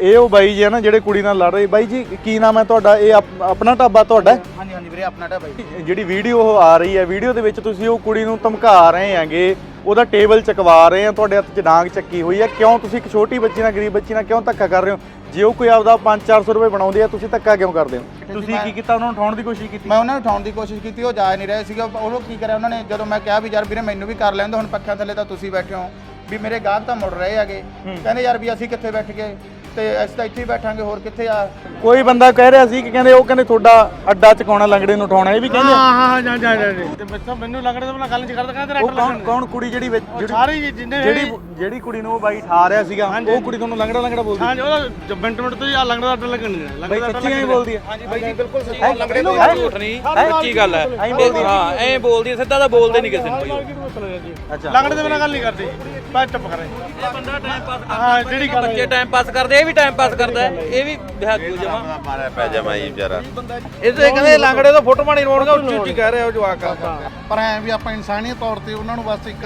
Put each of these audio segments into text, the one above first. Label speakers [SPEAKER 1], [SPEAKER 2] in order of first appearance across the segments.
[SPEAKER 1] ਇਹ ਉਹ ਬਾਈ ਜੀ ਆ ਨਾ ਜਿਹੜੇ ਕੁੜੀ ਨਾਲ ਲੜ ਰਹੇ। ਬਾਈ ਜੀ ਕੀ ਨਾਮ ਹੈ ਤੁਹਾਡਾ? ਇਹ ਆਪ- ਆਪਣਾ ਢਾਬਾ ਤੁਹਾਡਾ ਹੈ?
[SPEAKER 2] ਹਾਂਜੀ ਹਾਂਜੀ ਵੀਰੇ ਆਪਣਾ ਢਾਬਾ ਜੀ।
[SPEAKER 1] ਜਿਹੜੀ ਵੀਡੀਓ ਉਹ ਆ ਰਹੀ ਹੈ। ਵੀਡੀਓ ਦੇ ਵਿੱਚ ਤੁਸੀਂ ਉਹ ਕੁੜੀ ਨੂੰ ਧਮਕਾ ਰਹੇ ਹੈਗੇ। ਉਹਦਾ ਟੇਬਲ ਚਕਵਾ ਰਹੇ ਆ। ਤੁਹਾਡੇ ਹੱਥ 'ਚ ਡਾਂਗ ਚੱਕੀ ਹੋਈ ਹੈ। ਕਿਉਂ ਤੁਸੀਂ ਇੱਕ ਛੋਟੀ ਬੱਚੀ ਨਾਲ ਗਰੀਬ ਬੱਚੀ ਨਾਲ ਕਿਉਂ ਧੱਕਾ ਕਰ ਰਹੇ ਹੋ? ਜੇ ਉਹ ਕੋਈ ਆਪਦਾ 5-400 ਰੁਪਏ ਬਣਾਉਂਦੀ ਆ ਤੁਸੀਂ ਧੱਕਾ ਕਿਉਂ ਕਰਦੇ ਹੋ? ਤੁਸੀਂ ਕੀ ਕੀਤਾ? ਉਹਨਾਂ ਨੂੰ ਉਠਾਉਣ ਦੀ ਕੋਸ਼ਿਸ਼ ਕੀਤੀ?
[SPEAKER 2] ਮੈਂ ਉਹਨਾਂ ਨੂੰ ਉਠਾਉਣ ਦੀ ਕੋਸ਼ਿਸ਼ ਕੀਤੀ। ਉਹ ਜਾ ਨਹੀਂ ਰਹੇ ਸੀਗਾ। ਉਹਨੂੰ ਕੀ ਕਰਿਆ ਉਹਨਾਂ ਨੇ? ਜਦੋਂ ਮੈਂ ਕਿਹਾ ਵੀ ਯਾਰ ਵੀਰੇ ਮੈਨੂੰ ਵੀ ਕਰ ਲੈਣ ਦਿਓ ਹੁਣ ਪੱਖਿਆਂ ਥੱਲੇ ਤਾਂ ਤੁਸੀਂ ਬੈਠੇ ਹੋ। ਵੀ ਮੇਰੇ ਗਾਹਕ ਤਾਂ ਮੁੜ ਰਹੇ ਹੈਗੇ। ਕਹਿੰਦੇ ਯਾਰ ਵੀ ਅਸੀਂ ਕਿੱਥੇ ਬੈਠ ਗਏ? ਤੇ ਅਸੀਂ ਤਾਂ ਇੱਥੇ ਹੀ ਬੈਠਾਂਗੇ ਹੋਰ ਕਿੱਥੇ ਆ?
[SPEAKER 1] ਕੋਈ ਬੰਦਾ ਕਹਿ ਰਿਹਾ ਸੀ ਕਿ ਕਹਿੰਦੇ ਉਹ ਕਹਿੰਦੇ ਤੁਹਾਡਾ ਅੱਡਾ ਚਕਾਉਣਾ ਲੰਗੜੇ ਨੂੰ ਉਠਾਉਣਾ ਇਹ ਵੀ ਕਹਿੰਦੇ?
[SPEAKER 3] ਹਾਂ ਹਾਂ ਜਾ ਜਾ ਜਾ ਤੇ ਬੱਚਾ ਮੈਨੂੰ ਲੱਗਦਾ ਤਾਂ ਗੱਲ ਨਹੀਂ ਕਰਦਾ ਕਹਿੰਦਾ
[SPEAKER 1] ਉਹ ਕੌਣ ਕੌਣ ਕੁੜੀ ਜਿਹੜੀ ਵਿੱਚ ਜਿਹੜੀ-
[SPEAKER 3] ਸਾਰੇ ਹੀ ਜਿੰਨੇ
[SPEAKER 1] ਜਿਹੜੀ ਜਿਹੜੀ ਕੁੜੀ ਨੂੰ ਉਹ ਬਾਈ ਠਾ ਰਿਹਾ ਸੀਗਾ ਉਹ ਕੁੜੀ ਤੁਹਾਨੂੰ ਲੰਗੜਾ ਲੰਗੜਾ ਬੋਲਦੀ।
[SPEAKER 3] ਹਾਂ ਉਹਦਾ ਮਿੰਟ ਮਿੰਟ ਤੋਂ ਹੀ ਆ ਲੰਗੜਾ ਅੱਡ ਲੱਗਣ ਨਹੀਂ
[SPEAKER 1] ਬਾਈ ਸੱਚੀਆਂ ਹੀ ਬੋਲਦੀ ਹੈ
[SPEAKER 2] ਹਾਂਜੀ ਬਾਈ ਜੀ ਬਿਲਕੁਲ ਸਹੀ
[SPEAKER 1] ਹੈਂ?
[SPEAKER 4] ਲੰਗੜੇ ਤੋਂ
[SPEAKER 1] ਹੈਂ?
[SPEAKER 4] ਝੂਠ ਨਹੀਂ ਸੱਚੀ ਗੱਲ ਹੈ?
[SPEAKER 1] ਐਂ ਬੋਲਦੀ ਹੈ?
[SPEAKER 4] ਐਂ ਬੋਲਦੀ ਹੈ, ਸਿੱਧਾ ਤਾਂ ਬੋਲਦੇ ਨਹੀਂ ਕਿਸੇ ਨੂੰ ਕੋਈ।
[SPEAKER 1] ਅੱਛਾ।
[SPEAKER 3] ਲੰਗੜੇ ਦੇ ਬਿਨਾਂ ਗੱਲ ਨਹੀਂ ਕਰਦੀ। ਬਸ ਚੁੱਪ ਕਰੇ।
[SPEAKER 4] ਇਹ ਬੰਦਾ ਟਾਈਮ ਪਾਸ
[SPEAKER 3] ਹਾਂ ਜਿਹੜੀ ਗੱਲ
[SPEAKER 4] ਬੱਚੇ ਟਾਈਮ ਪਾਸ ਕਰਦੇ ਇਹ ਵੀ ਟਾਈਮ ਪਾਸ ਕਰਦਾ ਇਹ ਵੀ ਬਿਹਾਦੂ ਜਮਾ।
[SPEAKER 5] ਮਾਰਿਆ ਪੈ ਜਾਵਾਂ ਜੀ ਵਿਚਾਰਾ।
[SPEAKER 4] ਇਹ ਤੇ ਕਹਿੰਦੇ ਲੰਗੜੇ ਤੋਂ ਫੋਟੋ ਮਾਣੀ ਰੋਣਗਾ ਉੱਚੀ ਉੱਚੀ ਕਹਿ ਰਿਹਾ ਉਹ ਜਵਾਕ
[SPEAKER 6] ਪਰ ਐ ਵੀ ਆਪਾਂ ਇਨਸਾਨੀਅਤ ਤੌਰ ਤੇ ਉਹਨਾਂ ਨੂੰ ਬਸ ਇੱਕ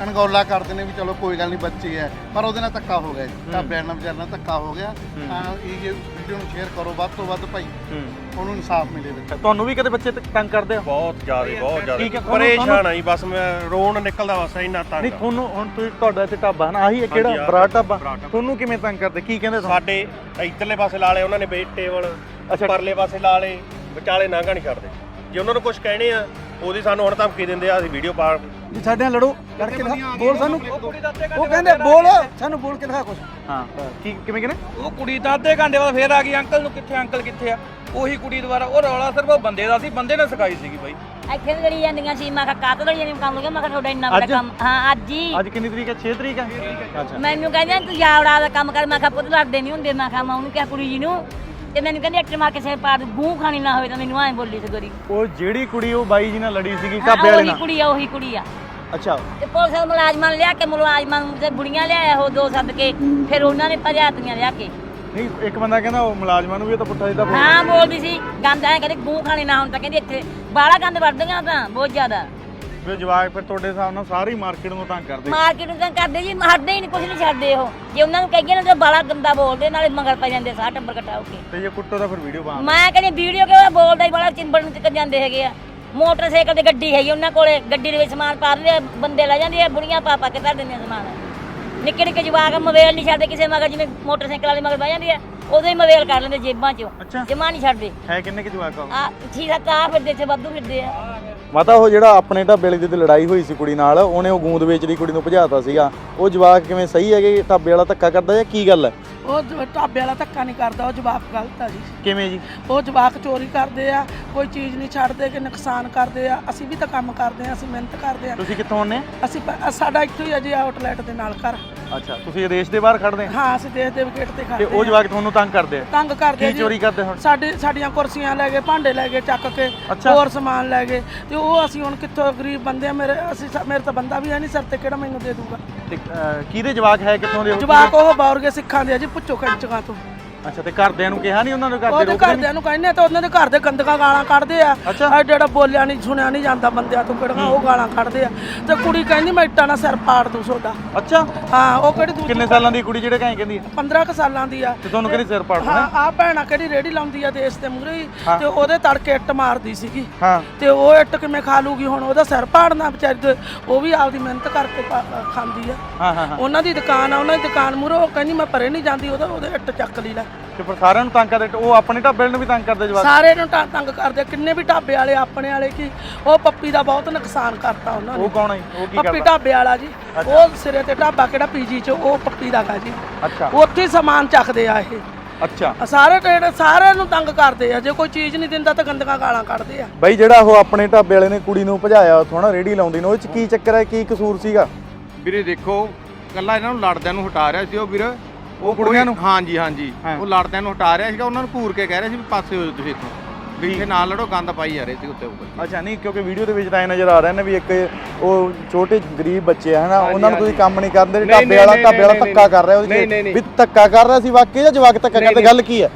[SPEAKER 6] ਅਣਗੌਲਾ ਕਰਦੇ ਨੇ ਵੀ ਚਲੋ ਕੋਈ ਗੱਲ ਨਹੀਂ ਬੱਚੇ ਐ ਪਰ ਉਹਦੇ ਨਾਲ ਧੱਕਾ ਹੋ ਗਿਆ ਜੀ। ਢਾਬਿਆਂ ਨਾਲ ਵਿਚਾਰ ਨਾਲ ਧੱਕਾ ਹੋ ਗਿਆ। ਤਾਂ ਇਹ ਵੀਡੀਓ ਨੂੰ ਸ਼ੇਅਰ ਕਰੋ ਵੱਧ ਤੋਂ ਵੱਧ ਭਾਈ ਉਹਨੂੰ ਇਨਸਾਫ ਮਿਲੇ ਵਿੱਚ।
[SPEAKER 1] ਤੁਹਾਨੂੰ ਵੀ ਕਦੇ ਬੱਚੇ ਤ- ਤੰਗ ਕਰਦੇ ਆ
[SPEAKER 5] ਬਹੁਤ ਜ਼ਿਆਦਾ ਬਹੁਤ
[SPEAKER 1] ਹੈ,
[SPEAKER 5] ਜ਼ਿਆਦਾ ਪਰੇਸ਼ਾਨ ਆਈ ਬਸ ਮੈਂ ਰੋਣ ਨਿਕਲਦਾ ਬਸ ਇੰਨਾ ਤੰਗ
[SPEAKER 1] ਨਹੀਂ ਤੁਹਾਨੂੰ ਹੁਣ ਤੁਸੀਂ ਤੁਹਾਡਾ ਇੱਥੇ ਢਾਬਾ ਹੈ ਨਾ ਆਹੀ ਹੈ ਕਿਹੜਾ? ਬਰਾੜ ਢਾਬਾ। ਤੁਹਾਨੂੰ ਕਿਵੇਂ ਤੰਗ ਕਰਦੇ? ਕੀ ਕਹਿੰਦੇ
[SPEAKER 5] ਸਾਡੇ ਇਧਰਲੇ ਪਾਸੇ ਲਾ ਲਏ ਉਹਨਾਂ ਨੇ ਬੇਟ ਟੇਬਲ
[SPEAKER 1] ਅੱਛਾ।
[SPEAKER 5] ਪਰਲੇ ਪਾਸੇ ਲਾ ਲਏ ਵਿਚਾਲੇ ਨਾਂਗਾ ਨਹੀਂ ਛੱਡਦੇ। ਜੇ ਉਹਨਾਂ ਨੂੰ ਕੁਝ ਕਹਿਣੇ ਆ ਉਹਦੀ ਸਾਨੂੰ ਹੁਣ ਧਮਕੀ ਦਿੰਦੇ ਆ ਅਸੀਂ ਵੀਡੀਓ ਪਾ
[SPEAKER 2] ਸਾਡੇ ਨਾਲ ਲੜੋ ਲੜ ਕੇ ਦਿਖਾ ਬੋਲ ਸਾਨੂੰ। ਉਹ ਕਹਿੰਦੇ ਬੋਲ ਸਾਨੂੰ ਬੋਲ ਕੇ ਦਿਖਾ ਕੁਝ
[SPEAKER 1] ਹਾਂ ਕੀ ਕਿਵੇਂ ਕਹਿੰਦੇ?
[SPEAKER 4] ਉਹ ਕੁੜੀ ਤਾਂ ਅੱਧੇ ਘੰਟੇ ਬਾਅਦ ਫੇਰ ਆ ਗਈ ਅੰਕਲ ਨੂੰ ਕਿੱਥੇ ਅੰਕਲ ਕਿੱਥੇ ਆ? ਉਹੀ ਕੁੜੀ ਦੁਬਾਰਾ ਉਹ ਰੌਲਾ ਸਿਰਫ ਉਹ ਬੰਦੇ ਦਾ ਸੀ ਬੰਦੇ ਨੇ ਸਿਖਾਈ ਸੀਗੀ ਬਾਈ।
[SPEAKER 7] ਇੱਥੇ ਵੀ ਲੜੀ ਜਾਂਦੀਆਂ ਸੀ ਮੈਂ ਕਿਹਾ ਕਾਤ ਲੜੀ ਜਾਂਦੀਆਂ ਕੰਮ ਹੋ ਗਿਆ ਮੈਂ ਕਿਹਾ ਤੁਹਾਡਾ ਇੰਨਾ ਵੱਡਾ? ਕੰਮ ਹਾਂ ਅੱਜ ਹੀ।
[SPEAKER 1] ਅੱਜ ਕਿੰਨੀ ਤਰੀਕ ਹੈ? 6 ਤਰੀਕ ਹੈ? ਅੱਛਾ
[SPEAKER 7] ਮੈਨੂੰ ਕਹਿੰਦੇ ਤੂੰ ਜਾਵੜਾ ਦਾ ਕੰਮ ਕਰ ਮੈਂ ਕਿਹਾ ਪੁੱਤ ਲੜਦੇ ਨਹੀਂ ਹੁੰਦੇ ਮੈਂ ਕਿਹਾ ਮੈਂ ਉਹਨੂੰ ਕਿਹਾ ਕੁੜੀ ਜੀ ਨੂੰ ਤੇ ਮੈਨੂੰ ਕਹਿੰਦੀ ਐਕਟਰ ਮਾਰ ਕੇ ਸਿਰ ਪਾੜ ਦੂੰ, ਗੂੰ ਖਾਣੀ ਨਾ ਹੋਵੇ ਤਾਂ ਮੈਨੂੰ ਐਂ ਬੋਲੀ ਸੀ ਗੋਰੀ।
[SPEAKER 1] ਉਹ ਜਿਹੜੀ ਕੁੜੀ ਉਹ ਬਾਈ ਜੀ ਨਾਲ ਲੜੀ ਸੀਗੀ ਢਾਬੇ ਵਾਲੇ
[SPEAKER 7] ਉਹੀ
[SPEAKER 1] ਨਾਲ?
[SPEAKER 7] ਕੁੜੀ ਆ ਉਹੀ ਕੁੜੀ ਆ।
[SPEAKER 1] ਅੱਛਾ।
[SPEAKER 7] ਤੇ ਪੁਲਿਸ ਵਾਲੇ ਮੁਲਾਜ਼ਮਾਂ ਨੂੰ ਲਿਆ ਕੇ ਮੁਲਾਜ਼ਮਾਂ ਨੂੰ ਤੇ ਬੁੜੀਆਂ ਲਿਆਇਆ ਉਹ ਦੋ ਸੱਦ ਕੇ ਫਿਰ ਉਹਨਾਂ ਨੇ ਭਜਾਤੀਆਂ ਲਿਆ ਕੇ।
[SPEAKER 1] ਨਹੀਂ ਇੱਕ ਬੰਦਾ ਕਹਿੰਦਾ ਉਹ ਮੁਲਾਜ਼ਮਾਂ ਨੂੰ ਵੀ ਇਹ ਤਾਂ ਪੁੱਠਾ ਜਿੱਦਾਂ ਬੋਲ
[SPEAKER 7] ਹਾਂ ਬੋਲਦੀ ਸੀ ਗੰਦ ਐ ਕਹਿੰਦੇ ਗੂੰ ਖਾਣੀ ਨਾ ਹੁਣ ਤਾਂ ਕਹਿੰਦੀ ਇੱਥੇ ਬਾਹਲਾ ਗੰਦ ਵੱਢਦੀਆਂ ਤਾਂ ਬਹੁਤ ਜ਼ਿਆਦਾ।
[SPEAKER 1] ਫਿਰ ਜਵਾਕ ਫਿਰ ਤੁਹਾਡੇ ਹਿਸਾਬ ਨਾਲ ਸਾਰੀ ਮਾਰਕੀਟ ਨੂੰ ਤੰਗ ਕਰਦੇ?
[SPEAKER 7] ਮਾਰਕੀਟ ਨੂੰ ਤਾਂ ਕਰਦੇ ਜੀ ਹਟਦੇ ਹੀ ਨਹੀਂ ਕੁਝ ਨਹੀਂ ਛੱਡਦੇ ਉਹ। ਜੇ ਉਹਨਾਂ ਨੂੰ ਕਹੀਏ ਨਾ ਤਾਂ ਬਾਲਾ ਗੰਦਾ ਬੋਲਦੇ ਨਾਲੇ ਮਗਰ ਪੈ ਜਾਂਦੇ ਸਾਹ ਟੱਬਰ ਇਕੱਠਾ ਹੋ ਕੇ।
[SPEAKER 1] ਤੇ ਜੇ ਕੁੱਟੋ ਤਾਂ ਫਿਰ ਵੀਡੀਓ ਪਾ
[SPEAKER 7] ਮੈਂ ਕਹਿੰਦੀ ਵੀਡੀਓ ਕਿਉਂ ਬੋਲਦਾ ਹੀ ਬੜਾ ਚਿੰਬੜ ਨੂੰ ਚੱਕ ਜਾਂਦੇ ਹੈਗੇ ਆ। ਮੋਟਰਸਾਈਕਲ ਤੇ ਗੱਡੀ ਹੈਗੀ ਉਹਨਾਂ ਕੋਲੇ ਗੱਡੀ ਦੇ ਵਿੱਚ ਸਮਾਨ ਪਾ ਦਿੰਦੇ ਆ ਬੰਦੇ ਲੈ ਜਾਂਦੇ ਆ ਬੁੜੀਆਂ ਪਾ ਪਾ ਕੇ ਧਰ ਦਿੰਦੀਆਂ ਸਮਾਨ। ਨਿੱਕੇ ਨਿੱਕੇ ਜਵਾਕ ਮੋਬਾਈਲ ਨਹੀਂ ਛੱਡਦੇ ਕਿਸੇ ਮਗਰ ਜਿਵੇਂ ਮੋਟਰਸਾਈਕਲ ਵਾਲੇ ਮਗਰ ਬਹਿ ਜਾਂਦੀ ਆ ਉਦੋਂ ਹੀ ਮੋਬਾਈਲ ਕਰ ਲੈਂਦੇ ਜੇਬਾਂ 'ਚੋਂ।
[SPEAKER 1] ਅੱਛਾ।
[SPEAKER 7] ਜਮਾ ਨਹੀਂ ਛੱਡਦੇ।
[SPEAKER 1] ਹੈ ਕਿੰਨੇ ਕਿ ਜਵਾਕ ਆ ਉਹ?
[SPEAKER 7] ਆ ਠੀਕ ਆ ਤਾਂ ਫਿਰਦੇ ਇੱਥੇ ਵਾਧੂ ਫਿਰਦੇ ਆ।
[SPEAKER 1] ਮਾਤਾ ਉਹ ਜਿਹੜਾ ਆਪਣੇ ਢਾਬੇ ਵਾਲੀ ਦੀ ਲੜਾਈ ਹੋਈ ਸੀ ਕੁੜੀ ਨਾਲ ਉਹਨੇ ਉਹ ਗੂੰਦ ਵੇਚਦੀ ਕੁੜੀ ਨੂੰ ਭਜਾਤਾ ਸੀਗਾ। ਉਹ ਜਵਾਕ ਕਿਵੇਂ ਸਹੀ ਹੈਗੇ? ਢਾਬੇ ਵਾਲਾ ਧੱਕਾ ਕਰਦਾ ਜਾਂ ਕੀ ਗੱਲ ਹੈ?
[SPEAKER 8] ਉਹ ਜ- ਢਾਬੇ ਵਾਲਾ ਧੱਕਾ ਨਹੀਂ ਕਰਦਾ ਉਹ ਜਵਾਕ ਗਲਤ ਆ ਜੀ।
[SPEAKER 1] ਕਿਵੇਂ ਜੀ?
[SPEAKER 8] ਉਹ ਜਵਾਕ ਚੋਰੀ ਕਰਦੇ ਆ ਕੋਈ ਚੀਜ਼ ਨਹੀਂ ਛੱਡਦੇ ਕਿ ਨੁਕਸਾਨ ਕਰਦੇ ਆ। ਅਸੀਂ ਵੀ ਤਾਂ ਕੰਮ ਕਰਦੇ ਆ ਅਸੀਂ ਮਿਹਨਤ ਕਰਦੇ ਆ।
[SPEAKER 1] ਤੁਸੀਂ ਕਿੱਥੋਂ ਆਉਂਦੇ
[SPEAKER 8] ਅਸੀਂ ਪ- ਸਾਡਾ ਇੱਥੋਂ ਹੀ ਆ ਜੀ ਆਊਟਲੈਟ ਦੇ ਨਾਲ ਘਰ।
[SPEAKER 1] ਅੱਛਾ ਤੁਸੀਂ ਦੇਸ਼ ਦੇ ਬਾਹਰ ਖੜਦੇ ਆ?
[SPEAKER 8] ਹਾਂ ਅਸੀਂ ਦੇਸ਼ ਦੇ ਵਿਕੇਟ ਤੇ
[SPEAKER 1] ਤੇ
[SPEAKER 8] ਖੜਦੇ
[SPEAKER 1] ਉਹ ਜਵਾਕ ਤੁਹਾਨੂੰ ਤੰਗ ਕਰਦੇ ਆ?
[SPEAKER 8] ਤੰਗ ਕਰਦੇ ਆ
[SPEAKER 1] ਕੀ
[SPEAKER 8] ਜੀ।
[SPEAKER 1] ਚੋਰੀ ਕਰਦੇ ਹੁਣ?
[SPEAKER 8] ਸਾਡੇ ਸਾਡੀਆਂ ਕੁਰਸੀਆਂ ਲੈ ਗਏ ਭਾਂਡੇ ਲੈ ਗਏ ਚੱਕ ਕੇ
[SPEAKER 1] ਅੱਛਾ।
[SPEAKER 8] ਹੋਰ ਸਮਾਨ ਲੈ ਗਏ। ਤੇ ਉਹ ਅਸੀਂ ਹੁਣ ਕਿੱਥੋਂ ਗਰੀਬ ਬੰਦੇ ਆ ਮੇਰੇ ਅਸੀਂ ਮੇਰੇ ਤਾਂ ਬੰਦਾ ਵੀ ਹੈ ਨਹੀਂ ਸਿਰ ਤੇ ਕਿਹੜਾ ਮੈਨੂੰ ਦੇ ਦੂਗਾ
[SPEAKER 1] ਤੇ ਅਹ, ਕਿਹਦੇ ਜਵਾਕ ਹੈ ਕਿੱਥੋਂ ਦੇ ਉਹ?
[SPEAKER 8] ਜਵਾਕ ਉਹ ਬੌਰਗੇ ਸਿੱਖਾਂ ਦੇ ਆ ਜੀ ਪੁੱਛੋ ਕੰਚਕਾਂ ਤੋਂ
[SPEAKER 1] ਅੱਛਾ ਤੇ ਘਰਦਿਆਂ ਨੂੰ ਕਿਹਾ ਨਹੀਂ ਉਹਨਾਂ ਦੇ ਘਰ ਦੇ
[SPEAKER 8] ਉਹਦੇ
[SPEAKER 1] ਰੋਕਦੇ ਨੀ?
[SPEAKER 8] ਘਰਦਿਆਂ ਨੂੰ ਕਹਿੰਦੇ ਆ ਤੇ ਉਹਨਾਂ ਦੇ ਘਰ ਦੇ ਗੰਦਗਾ ਗਾਲਾਂ ਕੱਢਦੇ ਆ।
[SPEAKER 1] ਅੱਛਾ।
[SPEAKER 8] ਆ ਜਿਹੜਾ ਬੋਲਿਆ ਨਹੀਂ ਸੁਣਿਆ ਨਹੀਂ ਜਾਂਦਾ ਬੰਦਿਆਂ ਤੋਂ ਕਿਹੜਾ ਉਹ ਗਾਲਾਂ ਕੱਢਦੇ ਆ। ਤੇ ਕੁੜੀ ਕਹਿੰਦੀ ਮੈਂ ਇੱਟਾਂ ਨਾਲ ਸਿਰ ਪਾੜ ਦੂੰ ਤੁਹਾਡਾ।
[SPEAKER 1] ਅੱਛਾ।
[SPEAKER 8] ਹਾਂ ਉਹ ਕਿਹੜੀ ਦੂਜੀ
[SPEAKER 1] ਕਿੰਨੇ ਸਾਲਾਂ ਦੀ ਕੁੜੀ ਜਿਹੜੇ ਕਹੀਂ ਕਹਿੰਦੀ ਹੈ
[SPEAKER 8] 15 ਕੁ ਸਾਲਾਂ ਦੀ ਆ।
[SPEAKER 1] ਤੇ ਤੁਹਾਨੂੰ ਕਿਹੜੀ ਸਿਰ ਪਾੜ
[SPEAKER 8] ਹਾਂ ਆ ਭੈਣਾ ਕਿਹੜੀ ਰੇੜੀ ਲਾਉਂਦੀ ਆ ਦੇਸ਼ ਮੂਹਰੇ? ਹੀ, ਤੇ ਉਹਦੇ ਤੜਕੇ ਇੱਟ ਮਾਰਦੀ ਸੀਗੀ।
[SPEAKER 1] ਹਾਂ।
[SPEAKER 8] ਤੇ ਉਹ ਇੱਟ ਕਿਵੇਂ ਖਾ ਲੂਗੀ ਹੁਣ? ਉਹਦਾ ਸਿਰ ਪਾੜਨਾ ਵਿਚਾਰੀ ਦੇ ਉਹ ਵੀ ਆਪਦੀ ਮਿਹਨਤ ਕਰਕੇ ਪਾ- ਖਾਂਦੀ ਆ।
[SPEAKER 1] ਹਾਂ ਹਾਂ ਹਾਂ।
[SPEAKER 8] ਉਹਨਾਂ ਦੀ ਦੁਕਾਨ ਆ ਉਹਨਾਂ ਦੀ ਦੁਕਾਨ ਮੂਹਰੇ ਉਹ ਕਹਿੰਦੀ ਮੈਂ ਪਰੇ ਨਹੀਂ ਜਾਂਦੀ ਉਹਦਾ ਉਹਦੇ ਇੱਟ ਚੱਕ ਲਈ ਲੈ।
[SPEAKER 1] ਤੇ ਫਿਰ ਸਾਰਿਆਂ ਨੂੰ ਤੰਗ ਕਰਦੇ ਉਹ ਆਪਣੇ ਢਾਬੇ ਨੂੰ ਵੀ ਤੰਗ ਕਰਦੇ ਜਵਾਕ?
[SPEAKER 8] ਸਾਰੇ ਨੂੰ ਤਾਂ ਤੰਗ ਕਰਦੇ ਕਿੰਨੇ ਵੀ ਢਾਬੇ ਵਾਲੇ ਆਪਣੇ ਵਾਲੇ ਕੀ ਉਹ ਪੱਪੀ ਦਾ ਬਹੁਤ ਨੁਕਸਾਨ ਕਰਤਾ ਉਹਨਾਂ ਨੇ।
[SPEAKER 1] ਉਹ ਕੌਣ ਹੈ ਉਹ ਕੀ
[SPEAKER 8] ਪੱਪੀ
[SPEAKER 1] ਕਰਦਾ?
[SPEAKER 8] ਢਾਬੇ ਵਾਲਾ ਜੀ ਉਹ ਸਿਰੇ ਤੇ ਢਾਬਾ ਕਿਹੜਾ ਪੀਜੀ ਚ ਉਹ ਪੱਪੀ ਦਾ ਗਾ ਜੀ।
[SPEAKER 1] ਅੱਛਾ।
[SPEAKER 8] ਉੱਥੇ ਹੀ ਸਮਾਨ ਚੱਕਦੇ ਆ ਇਹ।
[SPEAKER 1] ਅੱਛਾ।
[SPEAKER 8] ਆ ਸਾਰੇ ਟੇੜ ਸਾਰਿਆਂ ਨੂੰ ਤੰਗ ਕਰਦੇ ਆ ਜੇ ਕੋਈ ਚੀਜ਼ ਨਹੀਂ ਦਿੰਦਾ ਤਾਂ ਗੰਦਗਾ ਗਾਲਾਂ ਕੱਢਦੇ ਆ।
[SPEAKER 1] ਬਾਈ ਜਿਹੜਾ ਉਹ ਆਪਣੇ ਢਾਬੇ ਵਾਲੇ ਨੇ ਕੁੜੀ ਨੂੰ ਭਜਾਇਆ ਉੱਥੋਂ ਨਾ ਰੇੜੀ ਲਾਉਂਦੀ ਨੂੰ ਉਹ ਚ ਕੀ ਚੱਕਰ ਹੈ ਕੀ ਕਸੂਰ ਸੀਗਾ?
[SPEAKER 9] ਵੀਰੇ ਦੇਖੋ ਕੱਲਾ ਇਹਨਾਂ ਨੂੰ ਲੜਦਿਆਂ ਨੂੰ ਹਟਾ ਰਿਹਾ ਸੀ ਉਹ ਵੀਰ। ਉਹ
[SPEAKER 1] ਕੁੜੀਆਂ ਨੂੰ?
[SPEAKER 9] ਹਾਂਜੀ ਹਾਂਜੀ।
[SPEAKER 1] ਹਾਂ।
[SPEAKER 9] ਉਹ ਲੜਦਿਆਂ ਨੂੰ ਹਟਾ ਰਿਹਾ ਸੀਗਾ ਉਹਨਾਂ ਨੂੰ ਘੂਰ ਕੇ ਕਹਿ ਰਿਹਾ ਸੀ ਵੀ ਪਾਸੇ ਹੋ ਜਾਓ ਤੁਸੀਂ ਇੱਥੋਂ। ਵੀ ਇੱਥੇ ਨਾਲ ਲੜੋ ਗੰਦ ਪਾਈ ਜਾ ਰਹੇ ਸੀ ਉੱਤੇ ਉੱਪਰ।
[SPEAKER 1] ਅੱਛਾ ਨਹੀਂ ਕਿਉਂਕਿ ਵੀਡੀਓ ਦੇ ਵਿੱਚ ਤਾਂ ਇਹ ਨਜ਼ਰ ਆ ਰਿਹਾ ਨਾ ਵੀ ਇੱਕ ਉਹ ਛੋਟੇ ਗਰੀਬ ਬੱਚੇ ਆ ਹਨਾ ਉਹਨਾਂ ਨੂੰ ਤੁਸੀਂ ਕੰਮ ਨਹੀਂ ਕਰਦੇ ਢਾਬੇ ਵਾਲਾ ਢਾਬੇ ਵਾਲਾ ਧੱਕਾ ਕਰ ਰਿਹਾ ਉਹਦੀ ਵੀ ਧੱਕਾ ਕਰ ਰਿਹਾ ਸੀ ਵਾਕਈ ਜਾਂ ਜਵਾਕ ਧੱਕਾ ਕਰਦੇ ਗੱਲ ਕੀ ਹੈ?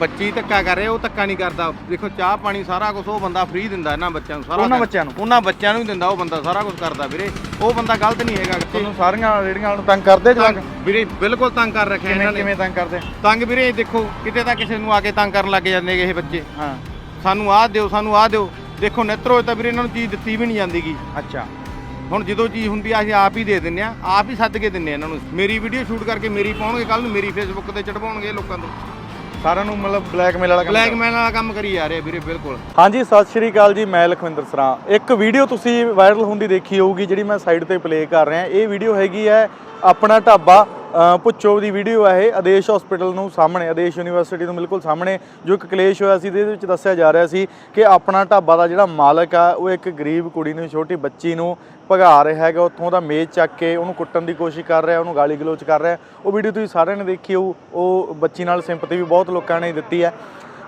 [SPEAKER 9] ਬੱਚੀ ਧੱਕਾ ਕਰ ਰਿਹਾ ਉਹ ਧੱਕਾ ਨਹੀਂ ਕਰਦਾ। ਦੇਖੋ ਚਾਹ ਪਾਣੀ ਸਾਰਾ ਕੁਝ ਉਹ ਬੰਦਾ ਫ੍ਰੀ ਦਿੰਦਾ ਇਹਨਾਂ ਬੱਚਿਆਂ ਨੂੰ ਸਾਰਾ
[SPEAKER 1] ਉਹਨਾਂ। ਬੱਚਿਆਂ ਨੂੰ?
[SPEAKER 9] ਉਹਨਾਂ ਬੱਚਿਆਂ ਨੂੰ ਹੀ ਦਿੰਦਾ ਉਹ ਬੰਦਾ ਸਾਰਾ ਕੁਝ ਕਰਦਾ ਵੀਰੇ। ਉਹ ਬੰਦਾ ਗਲਤ ਨਹੀਂ ਹੈਗਾ
[SPEAKER 1] ਤੁਹਾਨੂੰ ਸਾਰੀਆਂ ਰੇੜੀਆਂ ਨੂੰ ਤੰਗ ਕਰਦੇ ਜਵਾਕ?
[SPEAKER 9] ਵੀਰੇ ਬਿਲਕੁਲ ਤੰਗ ਕਰ ਰੱਖਿਆ ਇਹਨਾਂ ਨੇ।
[SPEAKER 1] ਕਿਵੇਂ ਤੰਗ ਕਰਦੇ?
[SPEAKER 9] ਤੰਗ ਵੀਰੇ ਦੇਖੋ ਕਿਤੇ ਤਾਂ ਕਿਸੇ ਨੂੰ ਆ ਕੇ ਤੰਗ ਕਰਨ ਲੱਗ ਜਾਂਦੇ ਗੇ ਇਹ ਬੱਚੇ।
[SPEAKER 1] ਹਾਂ।
[SPEAKER 9] ਸਾਨੂੰ ਆਹ ਦਿਓ ਸਾਨੂੰ ਆਹ ਦਿਓ। ਦੇਖੋ ਨਿੱਤਰੋ ਤਾਂ ਵੀਰੇ ਇਹਨਾਂ ਨੂੰ ਚੀਜ਼ ਦਿੱਤੀ ਵੀ ਨਹੀਂ ਜਾਂਦੀਗੀ।
[SPEAKER 1] ਅੱਛਾ।
[SPEAKER 9] ਹੁਣ ਜਦੋਂ ਚੀਜ਼ ਹੁੰਦੀ ਆ ਅਸੀਂ ਆਪ ਹੀ ਦੇ ਦਿੰਨੇ ਆ ਆਪ ਹੀ ਸੱਦ ਕੇ ਦਿੰਨੇ ਆ ਇਹਨਾਂ ਨੂੰ। ਮੇਰੀ ਵੀਡੀਓ ਸ਼ੂਟ ਕਰਕੇ ਮੇਰੀ ਪਾਉਣਗੇ ਕੱਲ ਨੂੰ ਮੇਰੀ ਫੇਸਬੁੱਕ ਤੇ ਚੜਵਾਉਣਗੇ ਲੋਕਾਂ ਤੋਂ।
[SPEAKER 1] ਸਾਰਿਆਂ ਨੂੰ ਮਤਲਬ ਬਲੈਕਮੇਲ ਵਾਲਾ ਕੰਮ
[SPEAKER 9] ਬਲੈਕਮੇਲ ਵਾਲਾ ਕੰਮ ਕਰੀ ਜਾ ਰਹੇ ਵੀਰੇ ਬਿਲਕੁਲ।
[SPEAKER 1] ਹਾਂਜੀ ਸਤਿ ਸ਼੍ਰੀ ਅਕਾਲ ਜੀ ਮੈਂ ਲਖਵਿੰਦਰ ਸਰਾਂ। ਇੱਕ ਵੀਡੀਓ ਤੁਸੀਂ ਵਾਇਰਲ ਹੁੰਦੀ ਦੇਖੀ ਹੋਊਗੀ ਜਿਹੜੀ ਮੈਂ ਸਾਈਡ ਤੇ ਪਲੇ ਕਰ ਰਿਹਾ। ਇਹ ਵੀਡੀਓ ਹੈਗੀ ਹੈ ਆਪਣਾ ਢਾਬਾ ਭੁੱਚੋ ਦੀ ਵੀਡੀਓ ਹੈ ਇਹ ਆਦੇਸ਼ ਹਸਪੀਟਲ ਨੂੰ ਸਾਹਮਣੇ ਆਦੇਸ਼ ਯੂਨੀਵਰਸਿਟੀ ਨੂੰ ਬਿਲਕੁਲ ਸਾਹਮਣੇ ਜੋ ਇੱਕ ਕਲੇਸ਼ ਹੋਇਆ ਸੀ ਇਹਦੇ ਵਿੱਚ ਦੱਸਿਆ ਜਾ ਰਿਹਾ ਸੀ ਕਿ ਆਪਣਾ ਢਾਬਾ ਦਾ ਜਿਹੜਾ ਮਾਲਕ ਆ ਉਹ ਇੱਕ ਗਰੀਬ ਕੁੜੀ ਨੂੰ ਛੋਟੀ ਬੱਚੀ ਨੂੰ ਭਗਾ ਰਿਹਾ ਹੈਗਾ, ਉੱਥੋਂ ਦਾ ਮੇਜ਼ ਚੱਕ ਕੇ ਉਹਨੂੰ ਕੁੱਟਣ ਦੀ ਕੋਸ਼ਿਸ਼ ਕਰ ਰਿਹਾ, ਉਹਨੂੰ ਗਾਲੀ ਗਲੋਚ ਕਰ ਰਿਹਾ। ਉਹ ਵੀਡੀਓ ਤੁਸੀਂ ਸਾਰਿਆਂ ਨੇ ਦੇਖੀ ਹੋਊ, ਉਹ ਬੱਚੀ ਨਾਲ ਸਿੰਪਥੀ ਵੀ ਬਹੁਤ ਲੋਕਾਂ ਨੇ ਦਿੱਤੀ ਹੈ।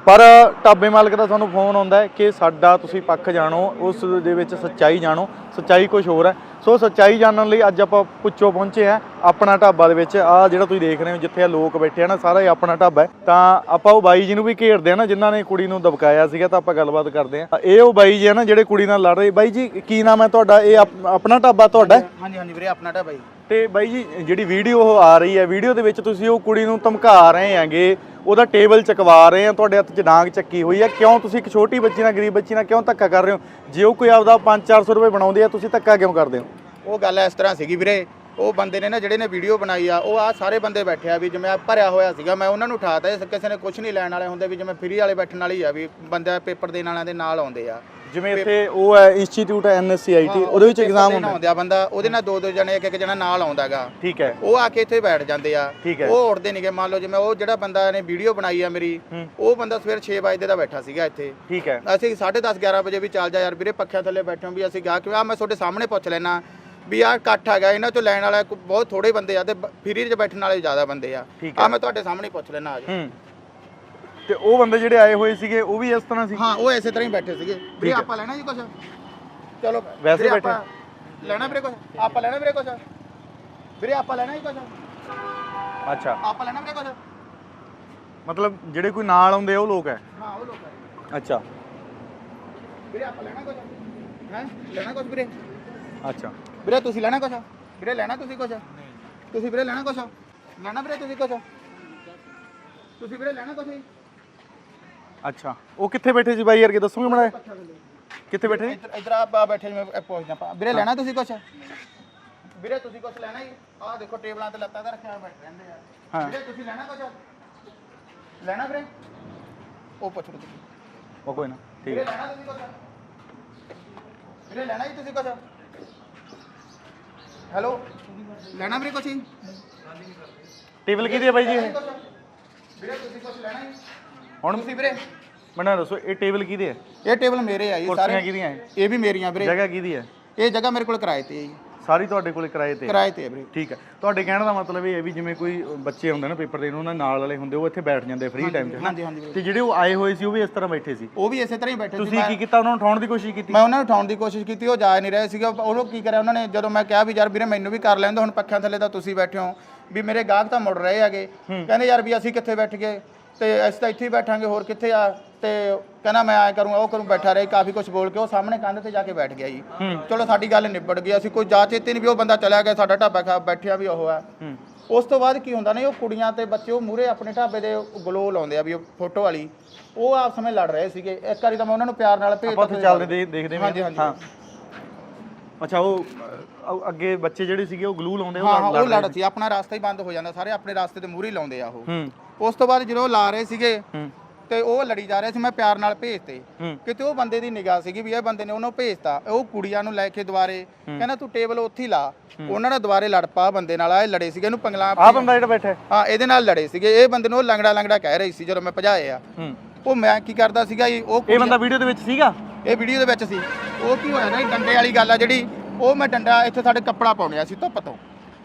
[SPEAKER 1] ਪਰ ਢਾਬੇ ਮਾਲਕ ਦਾ ਤੁਹਾਨੂੰ ਫੋਨ ਆਉਂਦਾ ਕਿ ਸਾਡਾ ਤੁਸੀਂ ਪੱਖ ਜਾਣੋ, ਉਸ ਦੇ ਵਿੱਚ ਸੱਚਾਈ ਜਾਣੋ, ਸੱਚਾਈ ਕੁਝ ਹੋਰ ਹੈ। ਸੋ ਸੱਚਾਈ ਜਾਣਨ ਲਈ ਅੱਜ ਆਪਾਂ ਪੁੱਛੋ ਪਹੁੰਚੇ ਆ ਆਪਣਾ ਢਾਬਾ ਦੇ ਵਿੱਚ। ਆ ਜਿਹੜਾ ਤੁਸੀਂ ਦੇਖ ਰਹੇ ਹੋ, ਜਿੱਥੇ ਆ ਲੋਕ ਬੈਠੇ ਆ ਨਾ, ਸਾਰਾ ਹੀ ਆਪਣਾ ਢਾਬਾ ਹੈ। ਤਾਂ ਆਪਾਂ ਉਹ ਬਾਈ ਜੀ ਨੂੰ ਵੀ ਘੇਰਦੇ ਆ ਨਾ, ਜਿਨ੍ਹਾਂ ਨੇ ਕੁੜੀ ਨੂੰ ਦਬਕਾਇਆ ਸੀਗਾ, ਤਾਂ ਆਪਾਂ ਗੱਲਬਾਤ ਕਰਦੇ ਆ ਇਹ ਉਹ ਬਾਈ ਜੀ ਆ ਨਾ, ਜਿਹੜੇ ਕੁੜੀ ਨਾਲ ਲੜ ਰਹੇ। ਬਾਈ ਜੀ, ਕੀ ਨਾਮ ਹੈ ਤੁਹਾਡਾ? ਇਹ ਆਪਣਾ ਢਾਬਾ ਤੁਹਾਡਾ
[SPEAKER 2] ਹਾਂਜੀ ਹਾਂਜੀ ਵੀਰੇ, ਆਪਣਾ ਢਾਬਾ ਜੀ।
[SPEAKER 1] ਤੇ ਬਾਈ ਜੀ, ਜਿਹੜੀ ਵੀਡੀਓ ਉਹ ਆ ਰਹੀ ਹੈ, ਵੀਡੀਓ ਦੇ ਵਿੱਚ ਤੁਸੀਂ ਉਹ ਕੁੜੀ ਨੂੰ ਧਮਕਾ ਰਹੇ ਹੈਗੇ, ਉਹਦਾ ਟੇਬਲ ਚਕਵਾ ਰਹੇ ਆ, ਤੁਹਾਡੇ ਹੱਥ 'ਚ ਡਾਂਗ ਚੱਕੀ ਹੋਈ ਹੈ। ਕਿਉਂ ਤੁਸੀਂ ਇੱਕ ਛੋਟੀ ਬੱਚੀ ਨਾਲ, ਗਰੀਬ ਬੱਚੀ ਨਾਲ ਕਿਉਂ ਧੱਕਾ ਕਰ ਰਹੇ ਹੋ? ਜੇ ਉਹ ਕੋਈ ਆਪਦਾ 5-400 ਰੁਪਏ ਬਣਾਉਂਦੇ ਆ ਤੁਸੀਂ ਧੱਕਾ ਕਿਉਂ ਕਰਦੇ ਹੋ?
[SPEAKER 2] ਉਹ ਗੱਲ ਇਸ ਤਰ੍ਹਾਂ ਸੀਗੀ ਵੀਰੇ, ਉਹ ਬੰਦੇ ਨੇ ਨਾ ਜਿਹੜੇ ਨੇ ਵੀਡੀਓ ਬਣਾਈ ਆ, ਉਹ ਆ ਸਾਰੇ ਬੰਦੇ ਬੈਠੇ ਆ ਵੀ ਜਿਵੇਂ ਆ ਭਰਿਆ ਹੋਇਆ ਸੀਗਾ, ਮੈਂ ਉਹਨਾਂ ਨੂੰ ਉਠਾਤਾ ਇਹ ਕਿਸੇ ਨੇ ਕੁਝ ਨਹੀਂ ਲੈਣ ਵਾਲੇ ਹੁੰਦੇ ਵੀ ਜਿਵੇਂ ਫਰੀ ਵਾਲੇ ਬੈਠਣ ਵਾਲੀ ਆ ਵੀ ਬੰਦਾ ਪੇਪਰ ਦੇਣ ਵਾਲਿਆਂ ਦੇ ਨਾਲ ਆਉਂਦੇ ਆ।
[SPEAKER 1] ਜਿਵੇਂ ਇੱਥੇ ਉਹ ਹੈ ਇੰਸਟੀਚਿਊਟ ਹੈ ਐਨਐਸਸੀਆਈਟੀ ਉਹਦੇ ਵਿੱਚ ਐਗਜ਼ਾਮ ਹੁੰਦਾ
[SPEAKER 2] ਆਉਂਦੇ ਬੰਦਾ ਉਹਦੇ ਨਾਲ ਦੋ ਦੋ ਜਣੇ ਇੱਕ ਇੱਕ ਜਣਾ ਨਾਲ ਆਉਂਦਾਗਾ
[SPEAKER 1] ਠੀਕ ਹੈ।
[SPEAKER 2] ਉਹ ਆ ਕੇ ਇੱਥੇ ਬੈਠ ਜਾਂਦੇ ਆ। ਉਹ ਉੱਠਦੇ ਨਹੀਂਗੇ ਮੰਨ ਲਓ ਜਿਵੇਂ ਉਹ ਜਿਹੜਾ ਬੰਦਾ ਨੇ ਵੀਡੀਓ ਬਣਾਈ ਆ ਮੇਰੀ। ਉਹ ਬੰਦਾ ਸਵੇਰ 6 ਵਜੇ ਦਾ ਬੈਠਾ ਸੀਗਾ ਇੱਥੇ।
[SPEAKER 1] ਠੀਕ ਹੈ।
[SPEAKER 2] ਅਸੀਂ 10:30 11 ਵਜੇ ਵੀ ਚੱਲ ਜਾ ਯਾਰ ਵੀਰੇ ਪੱਖਿਆਂ ਥੱਲੇ ਬੈਠੇ ਹਾਂ ਵੀ ਅਸੀਂ ਗਾ ਕਿ ਆ ਮੈਂ ਤੁਹਾਡੇ ਸਾਹਮਣੇ ਪੁੱਛ ਲੈਣਾ ਵੀ ਆ ਇਕੱਠ ਹੈਗਾ ਇਹਨਾਂ ਚੋਂ ਲੈਣ ਵਾਲਾ ਬਹੁਤ ਥੋੜੇ ਬੰਦੇ ਆ ਤੇ ਫਰੀ 'ਚ ਬੈਠਣ ਵਾਲੇ ਜ਼ਿਆਦਾ ਬੰਦੇ ਆ। ਆ। ਮੈਂ ਤੁਹਾਡੇ ਸਾਹਮਣੇ ਪੁੱਛ ਲੈਣਾ ਆ ਜਾ
[SPEAKER 1] ਤੇ ਉਹ ਬੰਦੇ ਜਿਹੜੇ ਆਏ ਹੋਏ ਸੀਗੇ ਉਹ ਵੀ ਇਸ ਤਰ੍ਹਾਂ ਸੀ?
[SPEAKER 2] ਹਾਂ ਉਹ ਇਸੇ ਤਰ੍ਹਾਂ ਹੀ ਬੈਠੇ ਸੀਗੇ।
[SPEAKER 1] ਹੈ।
[SPEAKER 2] ਆਪਾਂ ਲੈਣਾ ਜੀ ਕੁਛ? ਚਲੋ
[SPEAKER 1] ਵੈਸੇ
[SPEAKER 2] ਵੀਰੇ
[SPEAKER 1] ਬੈਠੇ?
[SPEAKER 2] ਆਪਾਂ ਲੈਣਾ ਵੀਰੇ ਕੁਛ? ਆਪਾਂ ਲੈਣਾ ਵੀਰੇ ਕੁਛ? ਵੀਰੇ ਆਪਾਂ ਲੈਣਾ ਜੀ ਕੁਛ?
[SPEAKER 1] ਅੱਛਾ।
[SPEAKER 2] ਆਪਾਂ ਲੈਣਾ ਵੀਰੇ ਕੁਛ?
[SPEAKER 1] ਮਤਲਬ ਜਿਹੜੇ ਕੋਈ ਨਾਲ ਆਉਂਦੇ ਆ ਉਹ ਲੋਕ ਹੈ?
[SPEAKER 2] ਹਾਂ ਉਹ ਲੋਕ ਆ।
[SPEAKER 1] ਅੱਛਾ।
[SPEAKER 2] ਵੀਰੇ ਆਪਾਂ ਲੈਣਾ ਕੁਛ? ਹੈ? ਲੈਣਾ ਕੁਛ ਵੀਰੇ?
[SPEAKER 1] ਅੱਛਾ।
[SPEAKER 2] ਵੀਰੇ ਤੁਸੀਂ ਲੈਣਾ ਕੁਛ? ਵੀਰੇ ਲੈਣਾ ਤੁਸੀਂ ਕੁਛ? ਤੁਸੀਂ ਵੀਰੇ ਲੈਣਾ ਕੁਛ? ਲੈਣਾ ਵੀਰੇ ਤੁਸੀਂ ਕੁਛ? ਤੁਸੀਂ ਵੀਰੇ ਲੈਣਾ ਕੁਛ ਜੀ?
[SPEAKER 1] ਅੱਛਾ ਉਹ ਕਿੱਥੇ ਬੈਠੇ ਸੀ ਬਾਈ ਯਾਰ ਕੇ ਦੱਸੋਗੇ ਮੜਾ ਕਿੱਥੇ ਬੈਠੇ ਸੀ?
[SPEAKER 2] ਇੱਧਰ ਇੱਧਰ ਆ ਬੈਠੇ ਜੀ, ਮੈਂ ਇਹ ਪੁੱਛਦਾ ਪਾ ਵੀਰੇ ਲੈਣਾ ਤੁਸੀਂ ਕੁਛ ਵੀਰੇ ਤੁਸੀਂ ਕੁਛ ਲੈਣਾ ਜੀ ਆਹ ਦੇਖੋ ਟੇਬਲਾਂ ਤੇ ਲੱਤਾਂ ਤੇ ਰੱਖਿਆ ਹੋਇਆ ਬੈਠੇ ਰਹਿੰਦੇ ਆ
[SPEAKER 1] ਹਾਂ।
[SPEAKER 2] ਵੀਰੇ ਤੁਸੀਂ ਲੈਣਾ ਕੁਛ ਲੈਣਾ ਵੀਰੇ ਉਹ ਪੁੱਛ ਲਓ ਤੁਸੀਂ
[SPEAKER 1] ਉਹ ਕੋਈ ਨਾ ਠੀਕ
[SPEAKER 2] ਵੀਰੇ
[SPEAKER 1] ਹੈ
[SPEAKER 2] ਲੈਣਾ ਤੁਸੀਂ ਕੁਛ ਵੀਰੇ ਲੈਣਾ ਜੀ ਤੁਸੀਂ ਕੁਛ ਹੈਲੋ ਲੈਣਾ ਵੀਰੇ ਕੁਛ ਜੀ
[SPEAKER 1] ਟੇਬਲ ਕਿਹਦੀ ਹੈ ਬਾਈ ਜੀ ਇਹ
[SPEAKER 2] ਵੀਰੇ ਤੁਸੀਂ ਕੁਛ ਲੈਣਾ ਜੀ
[SPEAKER 1] ਹੁਣ
[SPEAKER 2] ਤੁਸੀਂ ਵੀਰੇ?
[SPEAKER 1] ਮੈਨੂੰ ਦੱਸੋ ਇਹ ਟੇਬਲ ਕਿਹਦੀ ਹੈ
[SPEAKER 2] ਇਹ ਟੇਬਲ ਮੇਰੇ ਆ ਜੀ
[SPEAKER 1] ਕੁਰਸੀਆਂ ਕਿਹਦੀਆਂ ਹੈ
[SPEAKER 2] ਇਹ ਵੀ ਮੇਰੀਆਂ ਵੀਰੇ।
[SPEAKER 1] ਜਗ੍ਹਾ ਕਿਹਦੀ ਹੈ
[SPEAKER 2] ਇਹ ਜਗ੍ਹਾ ਮੇਰੇ ਕੋਲ ਕਿਰਾਏ ਤੇ ਹੈ ਜੀ।
[SPEAKER 1] ਸਾਰੀ ਤੁਹਾਡੇ ਕੋਲੇ ਕਿਰਾਏ ਤੇ?
[SPEAKER 2] ਕਿਰਾਏ ਤੇ ਹੈ ਵੀਰੇ।
[SPEAKER 1] ਠੀਕ ਹੈ ਤੁਹਾਡੇ ਕਹਿਣ ਦਾ ਮਤਲਬ ਇਹ ਹੈ ਵੀ ਜਿਵੇਂ ਕੋਈ ਬੱਚੇ ਹੁੰਦੇ ਨੇ ਪੇਪਰ ਦੇਣ ਉਹਨਾਂ ਦੇ ਨਾਲ ਵਾਲੇ ਹੁੰਦੇ ਉਹ ਇੱਥੇ ਬੈਠ ਜਾਂਦੇ ਫ੍ਰੀ ਟਾਈਮ 'ਚ?
[SPEAKER 2] ਹਾਂਜੀ ਹਾਂਜੀ
[SPEAKER 1] ਤੇ ਜਿਹੜੇ ਉਹ ਆਏ ਹੋਏ ਸੀ ਉਹ ਵੀ ਇਸ ਤਰ੍ਹਾਂ ਬੈਠੇ ਸੀ?
[SPEAKER 2] ਉਹ ਵੀ ਇਸੇ ਤਰ੍ਹਾਂ ਹੀ ਬੈਠੇ ਸੀ।
[SPEAKER 1] ਤੁਸੀਂ ਕੀ ਕੀਤਾ? ਉਹਨਾਂ ਨੂੰ ਉਠਾਉਣ ਦੀ ਕੋਸ਼ਿਸ਼ ਕੀਤੀ?
[SPEAKER 2] ਮੈਂ ਉਹਨਾਂ ਨੂੰ ਉਠਾਉਣ ਦੀ ਕੋਸ਼ਿਸ਼ ਕੀਤੀ ਉਹ ਜਾ ਨਹੀਂ ਰਹੇ ਸੀਗੇ। ਉਹਨੂੰ ਕੀ ਕਰਿਆ ਉਹਨਾਂ ਨੇ ਜਦੋਂ ਮੈਂ ਕਿਹਾ ਵੀ ਯਾਰ ਵੀਰੇ ਮੈਨੂੰ ਵੀ ਕਰ ਲੈਂਦੇ ਹੁਣ ਪੱਖਿਆਂ ਥੱਲੇ ਤਾਂ ਤੁਸੀਂ ਬੈਠੇ ਹੋ। ਵੀ ਮੇਰੇ ਗਾਹਕ ਤਾਂ ਮੁੜ ਰਹੇ ਹੈਗੇ। ਕਹਿੰਦੇ ਯਾਰ ਵੀ ਅਸੀਂ ਕਿੱਥੇ ਬੈਠ ਗਏ? ਤੇ ਅਸੀਂ ਤਾਂ ਇੱਥੇ ਹੀ ਬੈਠਾਂਗੇ ਹੋਰ ਕਿੱਥੇ ਆ? ਤੇ ਕਹਿੰਦਾ ਮੈਂ ਐ ਕਰੂੰਗਾ ਉਹ ਕਰੂੰ ਬੈਠਾ ਰਹੇ ਕਾਫੀ ਕੁਝ ਬੋਲ ਕੇ ਉਹ ਸਾਹਮਣੇ ਕੰਧ ਤੇ ਜਾ ਕੇ ਬੈਠ ਗਿਆ ਜੀ। ਚਲੋ ਸਾਡੀ ਗੱਲ ਨਿਬੜ ਗਈ ਅਸੀਂ ਕੋਈ ਜਾ ਚੇਤੇ ਨਹੀਂ ਵੀ ਉਹ ਬੰਦਾ ਚਲਿਆ ਗਿਆ ਸਾਡਾ ਢਾਬਾ ਖਾ ਬੈਠਿਆ ਵੀ ਉਹ ਆ। ਉਸ ਤੋਂ ਬਾਅਦ ਕੀ ਹੁੰਦਾ ਨੇ ਉਹ ਕੁੜੀਆਂ ਤੇ ਬੱਚੇ ਉਹ ਮੂਰੇ ਆਪਣੇ ਢਾਬੇ ਦੇ ਗਲੋ ਲਾਉਂਦੇ ਆ ਵੀ ਉਹ ਫੋਟੋ ਵਾਲੀ। ਉਹ ਆਪਸ ਵਿੱਚ ਲੜ ਰਹੇ ਸੀਗੇ। ਇੱਕ ਵਾਰੀ ਤਾਂ ਮੈਂ ਉਹਨਾਂ ਨੂੰ ਪਿਆਰ ਨਾਲ ਭੇਜ
[SPEAKER 1] ਆਪਾਂ ਉੱਥੇ ਚੱਲਦੇ ਦੇਖਦੇ ਹਾਂ
[SPEAKER 2] ਹਾਂਜੀ, ਹਾਂਜੀ।
[SPEAKER 1] ਅੱਛਾ ਉਹ ਅ, ਅੱਗੇ ਬੱਚੇ ਜਿਹੜੇ ਸੀਗੇ ਉਹ ਗਲੂ ਲਾਉਂਦੇ
[SPEAKER 2] ਹਾਂ ਉਹ ਲੜ ਸੀ। ਆਪਣਾ ਰਾਸਤਾ ਹੀ ਬੰਦ ਹੋ ਜਾਂਦਾ ਸਾਰੇ ਆਪਣੇ ਰਾਸਤੇ ਤੇ ਮੂਹਰੇ ਲਾਉਂਦੇ ਆ ਉਹ।
[SPEAKER 1] ਹੂੰ।
[SPEAKER 2] ਉਸ ਤੋਂ ਬਾਅਦ ਜਦੋਂ ਉਹ ਲਾ ਰਹੇ ਸੀਗੇ
[SPEAKER 1] ਹੂੰ।
[SPEAKER 2] ਤੇ ਉਹ ਲੜੀ ਜਾ ਰਹੇ ਸੀ ਮੈਂ ਪਿਆਰ ਨਾਲ ਭੇਜਤੇ।
[SPEAKER 1] ਹੂੰ।
[SPEAKER 2] ਕਿਤੇ ਉਹ ਬੰਦੇ ਦੀ ਨਿਗਾਹ ਸੀਗੀ ਵੀ ਇਹ ਬੰਦੇ ਨੇ ਉਹਨੂੰ ਭੇਜਤਾ ਉਹ ਕੁੜੀਆਂ ਨੂੰ ਲੈ ਕੇ ਦੁਬਾਰੇ ਕਹਿੰਦਾ ਤੂੰ ਟੇਬਲ ਉੱਥੇ ਹੀ ਲਾ। ਉਹਨਾਂ ਨੇ ਦੁਬਾਰੇ ਲੜ ਪਾ ਬੰਦੇ ਨਾਲ ਆਏ ਲੜੇ ਸੀਗੇ ਇਹਨੂੰ ਪੰਗਲਾ
[SPEAKER 1] ਆਹ ਬੰਦਾ ਜਿਹੜਾ ਬੈਠਾ ਹੈ।
[SPEAKER 2] ਹਾਂ ਇਹਦੇ ਨਾਲ ਲੜੇ ਸੀਗੇ। ਇਹ ਬੰਦੇ ਨੂੰ ਉਹ ਲੰਗੜਾ ਲੰਗੜਾ ਕਹਿ ਰਹੀ ਸੀ ਜਦੋਂ ਮੈਂ ਭਜਾਏ ਆ।
[SPEAKER 1] ਹੂੰ।
[SPEAKER 2] ਉਹ ਮੈਂ ਕੀ ਕਰਦਾ ਸੀਗਾ ਜੀ ਉਹ
[SPEAKER 1] ਇਹ
[SPEAKER 2] ਕੁੜੀਆਂ-
[SPEAKER 1] ਬੰਦਾ ਵੀਡੀਓ ਦੇ ਵਿੱਚ ਸੀਗਾ?
[SPEAKER 2] ਇਹ ਵੀਡੀਓ ਦੇ ਵਿੱਚ ਸੀ। ਉਹ ਕੀ ਹੋਇਆ ਨਾ ਇਹ ਡੰਡੇ ਵਾਲੀ ਗੱਲ ਆ ਜਿਹੜੀ ਉਹ ਮੈਂ ਡੰਡਾ ਇੱਥੇ ਸਾਡੇ ਕੱਪੜਾ ਪਾਉਣਿਆ ਸੀ ਧੁੱਪ ਤੋਂ।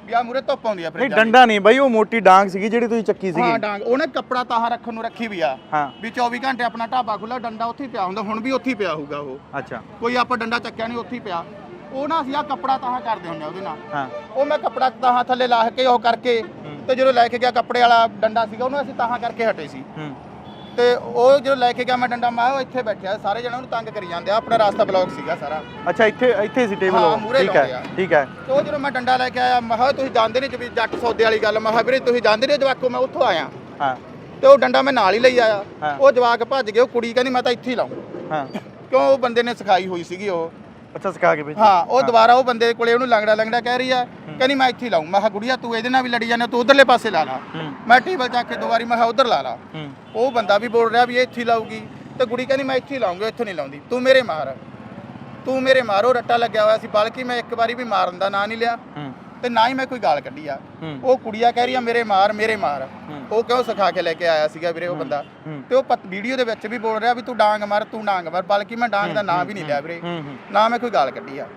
[SPEAKER 2] ਵੀ ਆ ਮੂਰੇ ਧੁੱਪ ਆਉਂਦੀ ਆ
[SPEAKER 1] ਨਹੀਂ
[SPEAKER 2] ਫਰਿੱਜਾਂ ਦੀ।
[SPEAKER 1] ਡੰਡਾ ਨਹੀਂ ਬਾਈ ਉਹ ਮੋਟੀ ਡਾਂਗ ਸੀਗੀ ਜਿਹੜੀ ਤੁਸੀਂ ਚੱਕੀ
[SPEAKER 2] ਹਾਂ
[SPEAKER 1] ਸੀਗੀ
[SPEAKER 2] ਡਾਂਗ। ਉਹਨੇ ਕੱਪੜਾ ਤਾਹਾਂ ਰੱਖਣ ਨੂੰ ਰੱਖੀ ਵੀ ਆ।
[SPEAKER 1] ਹਾਂ।
[SPEAKER 2] ਵੀ 24 ਘੰਟੇ ਆਪਣਾ ਢਾਬਾ ਖੁੱਲਾ ਡੰਡਾ ਉੱਥੇ ਹੀ ਪਿਆ ਹੁੰਦਾ ਹੁਣ ਵੀ ਉੱਥੇ ਹੀ ਪਿਆ ਹੋਊਗਾ ਉਹ।
[SPEAKER 1] ਅੱਛਾ।
[SPEAKER 2] ਕੋਈ ਆਪਾਂ ਡੰਡਾ ਚੱਕਿਆ ਨਹੀਂ ਉੱਥੇ ਹੀ ਪਿਆ। ਉਹ ਨਾ ਅਸੀਂ ਆ ਕੱਪੜਾ ਤਾਹਾਂ ਕਰਦੇ ਹੁੰਦੇ ਆ ਉਹਦੇ ਨਾਲ।
[SPEAKER 1] ਹਾਂ।
[SPEAKER 2] ਉਹ ਮੈਂ ਕੱਪੜਾ ਤਾਹਾਂ ਥੱਲੇ ਲਾ ਕੇ ਉਹ ਕਰਕੇ ਤੇ ਜਦੋਂ ਲੈ ਕੇ ਗਿਆ ਕੱਪੜੇ ਵਾਲਾ ਡੰਡਾ ਸੀਗਾ ਉਹਨੂੰ ਅਸੀਂ ਤਾਹਾਂ ਕਰਕੇ ਹਟੇ ਸੀ।
[SPEAKER 1] ਹੂੰ।
[SPEAKER 2] ਤੇ ਉਹ ਜਦੋਂ ਲੈ ਕੇ ਗਿਆ ਮੈਂ ਡੰਡਾ ਮੈਂ ਉਹ ਇੱਥੇ ਬੈਠਿਆ ਸਾਰੇ ਜਣੇ ਉਹਨੂੰ ਤੰਗ ਕਰੀ ਜਾਂਦੇ ਆ। ਆਪਣਾ ਰਾਸਤਾ ਬਲੌਕ ਸੀਗਾ ਸਾਰਾ।
[SPEAKER 1] ਅੱਛਾ ਇੱਥੇ ਇੱਥੇ ਸੀ ਟੇਬਲ
[SPEAKER 2] ਹਾਂ, ਮੂਹਰੇ
[SPEAKER 1] ਠੀਕ
[SPEAKER 2] ਲਾਉਂਦੇ
[SPEAKER 1] ਹੈ
[SPEAKER 2] ਆ।
[SPEAKER 1] ਠੀਕ ਹੈ।
[SPEAKER 2] ਤੇ ਉਹ ਜਦੋਂ ਮੈਂ ਡੰਡਾ ਲੈ ਕੇ ਆਇਆ ਮੈਂ ਕਿਹਾ ਤੁਸੀਂ ਜਾਣਦੇ ਨਹੀਂ ਵੀ ਜੱਟ ਸੌਦੇ ਵਾਲੀ ਗੱਲ। ਮੈਂ ਕਿਹਾ ਵੀਰੇ ਤੁਸੀਂ ਜਾਣਦੇ ਨਹੀਂ ਜਵਾਕੋ ਮੈਂ ਉੱਥੋਂ ਆਇਆ।
[SPEAKER 1] ਹਾਂ।
[SPEAKER 2] ਤੇ ਉਹ ਡੰਡਾ ਮੈਂ ਨਾਲ ਹੀ ਲਈ ਆਇਆ।
[SPEAKER 1] ਹਾਂ।
[SPEAKER 2] ਉਹ ਜਵਾਕ ਭੱਜ ਗਏ ਉਹ ਕੁੜੀ ਕਹਿੰਦੀ ਮੈਂ ਤਾਂ ਇੱਥੇ ਹੀ ਲਾਉਂ
[SPEAKER 1] ਹਾਂ।
[SPEAKER 2] ਕਿਉਂ? ਉਹ ਬੰਦੇ ਨੇ ਸਿਖਾਈ ਹੋਈ ਸੀਗੀ ਉਹ।
[SPEAKER 1] ਅੱਛਾ ਸਿਖਾ ਕੇ ਭੇਜੀ।
[SPEAKER 2] ਹਾਂ ਉਹ ਦੁਬਾਰਾ ਉਹ ਬੰਦੇ ਕੋਲੇ ਉਹਨੂੰ ਲੰਗੜਾ ਲੰਗੜਾ ਕਹਿ ਰਹੀ ਆ ਕਹਿੰਦੀ ਮੈਂ ਇੱਥੇ ਲਾਉਂ ਮੈਂ ਕਿਹਾ ਗੁੜੀਆ ਤੂੰ ਇਹਦੇ ਨਾਲ ਵੀ ਲੜੀ ਜਾਂਦਾ ਤੂੰ ਉਧਰਲੇ ਪਾਸੇ ਲਾ ਲਾ। ਮੈਂ ਟੇਬਲ ਚੱਕ ਕੇ ਦੋ ਵਾਰੀ ਮੈਂ ਕਿਹਾ ਉਧਰ ਲਾ ਲਾ। ਉਹ ਬੰਦਾ ਵੀ ਬੋਲ ਰਿਹਾ ਵੀ ਇਹ ਇੱਥੇ ਲਾਊਗੀ। ਤੇ ਕੁੜੀ ਕਹਿੰਦੀ ਮੈਂ ਇੱਥੇ ਲਾਉਂਗਾ ਇੱਥੋਂ ਨਹੀਂ ਲਾਉਂਦੀ। ਤੂੰ ਮੇਰੇ ਮਾਰ। ਤੂੰ ਮੇਰੇ ਮਾਰੋ। ਰੱਟਾ ਲੱਗਿਆ ਹੋਇਆ ਸੀ ਬਲਕਿ ਮੈਂ ਇੱਕ ਵਾਰੀ ਵੀ ਮਾਰਨ ਦਾ ਨਾਂ ਨਹੀਂ ਲਿਆ। ਤੇ ਨਾ ਹੀ ਮੈਂ ਕੋਈ ਗਾਲ ਕੱਢੀ ਆ। ਉਹ ਕੁੜੀਆ ਕਹਿ ਰਹੀ ਆ ਮੇਰੇ ਮਾਰ ਮੇਰੇ ਮਾਰ। ਉਹ ਕਿਉਂ ਸਿਖਾ ਕੇ ਲੈ ਕੇ ਆਇਆ ਸੀਗਾ ਵੀਰੇ ਉਹ ਬੰਦਾ। ਤੇ ਉਹ ਵੀਡੀਓ ਦੇ ਵਿੱਚ ਵੀ ਬੋਲ ਰਿਹਾ ਵੀ ਤੂੰ ਡਾਂਗ ਮਾਰ ਤੂੰ ਡਾਂਗ ਮਾਰ ਬਲਕਿ ਮੈਂ ਡਾਂਗ ਦਾ ਨਾਂ ਵੀ ਨਹੀਂ ਲਿਆ ਵੀਰੇ। ਨਾ ਮੈਂ ਕੋਈ ਗਾਲ ਕੱਢੀ ਆ।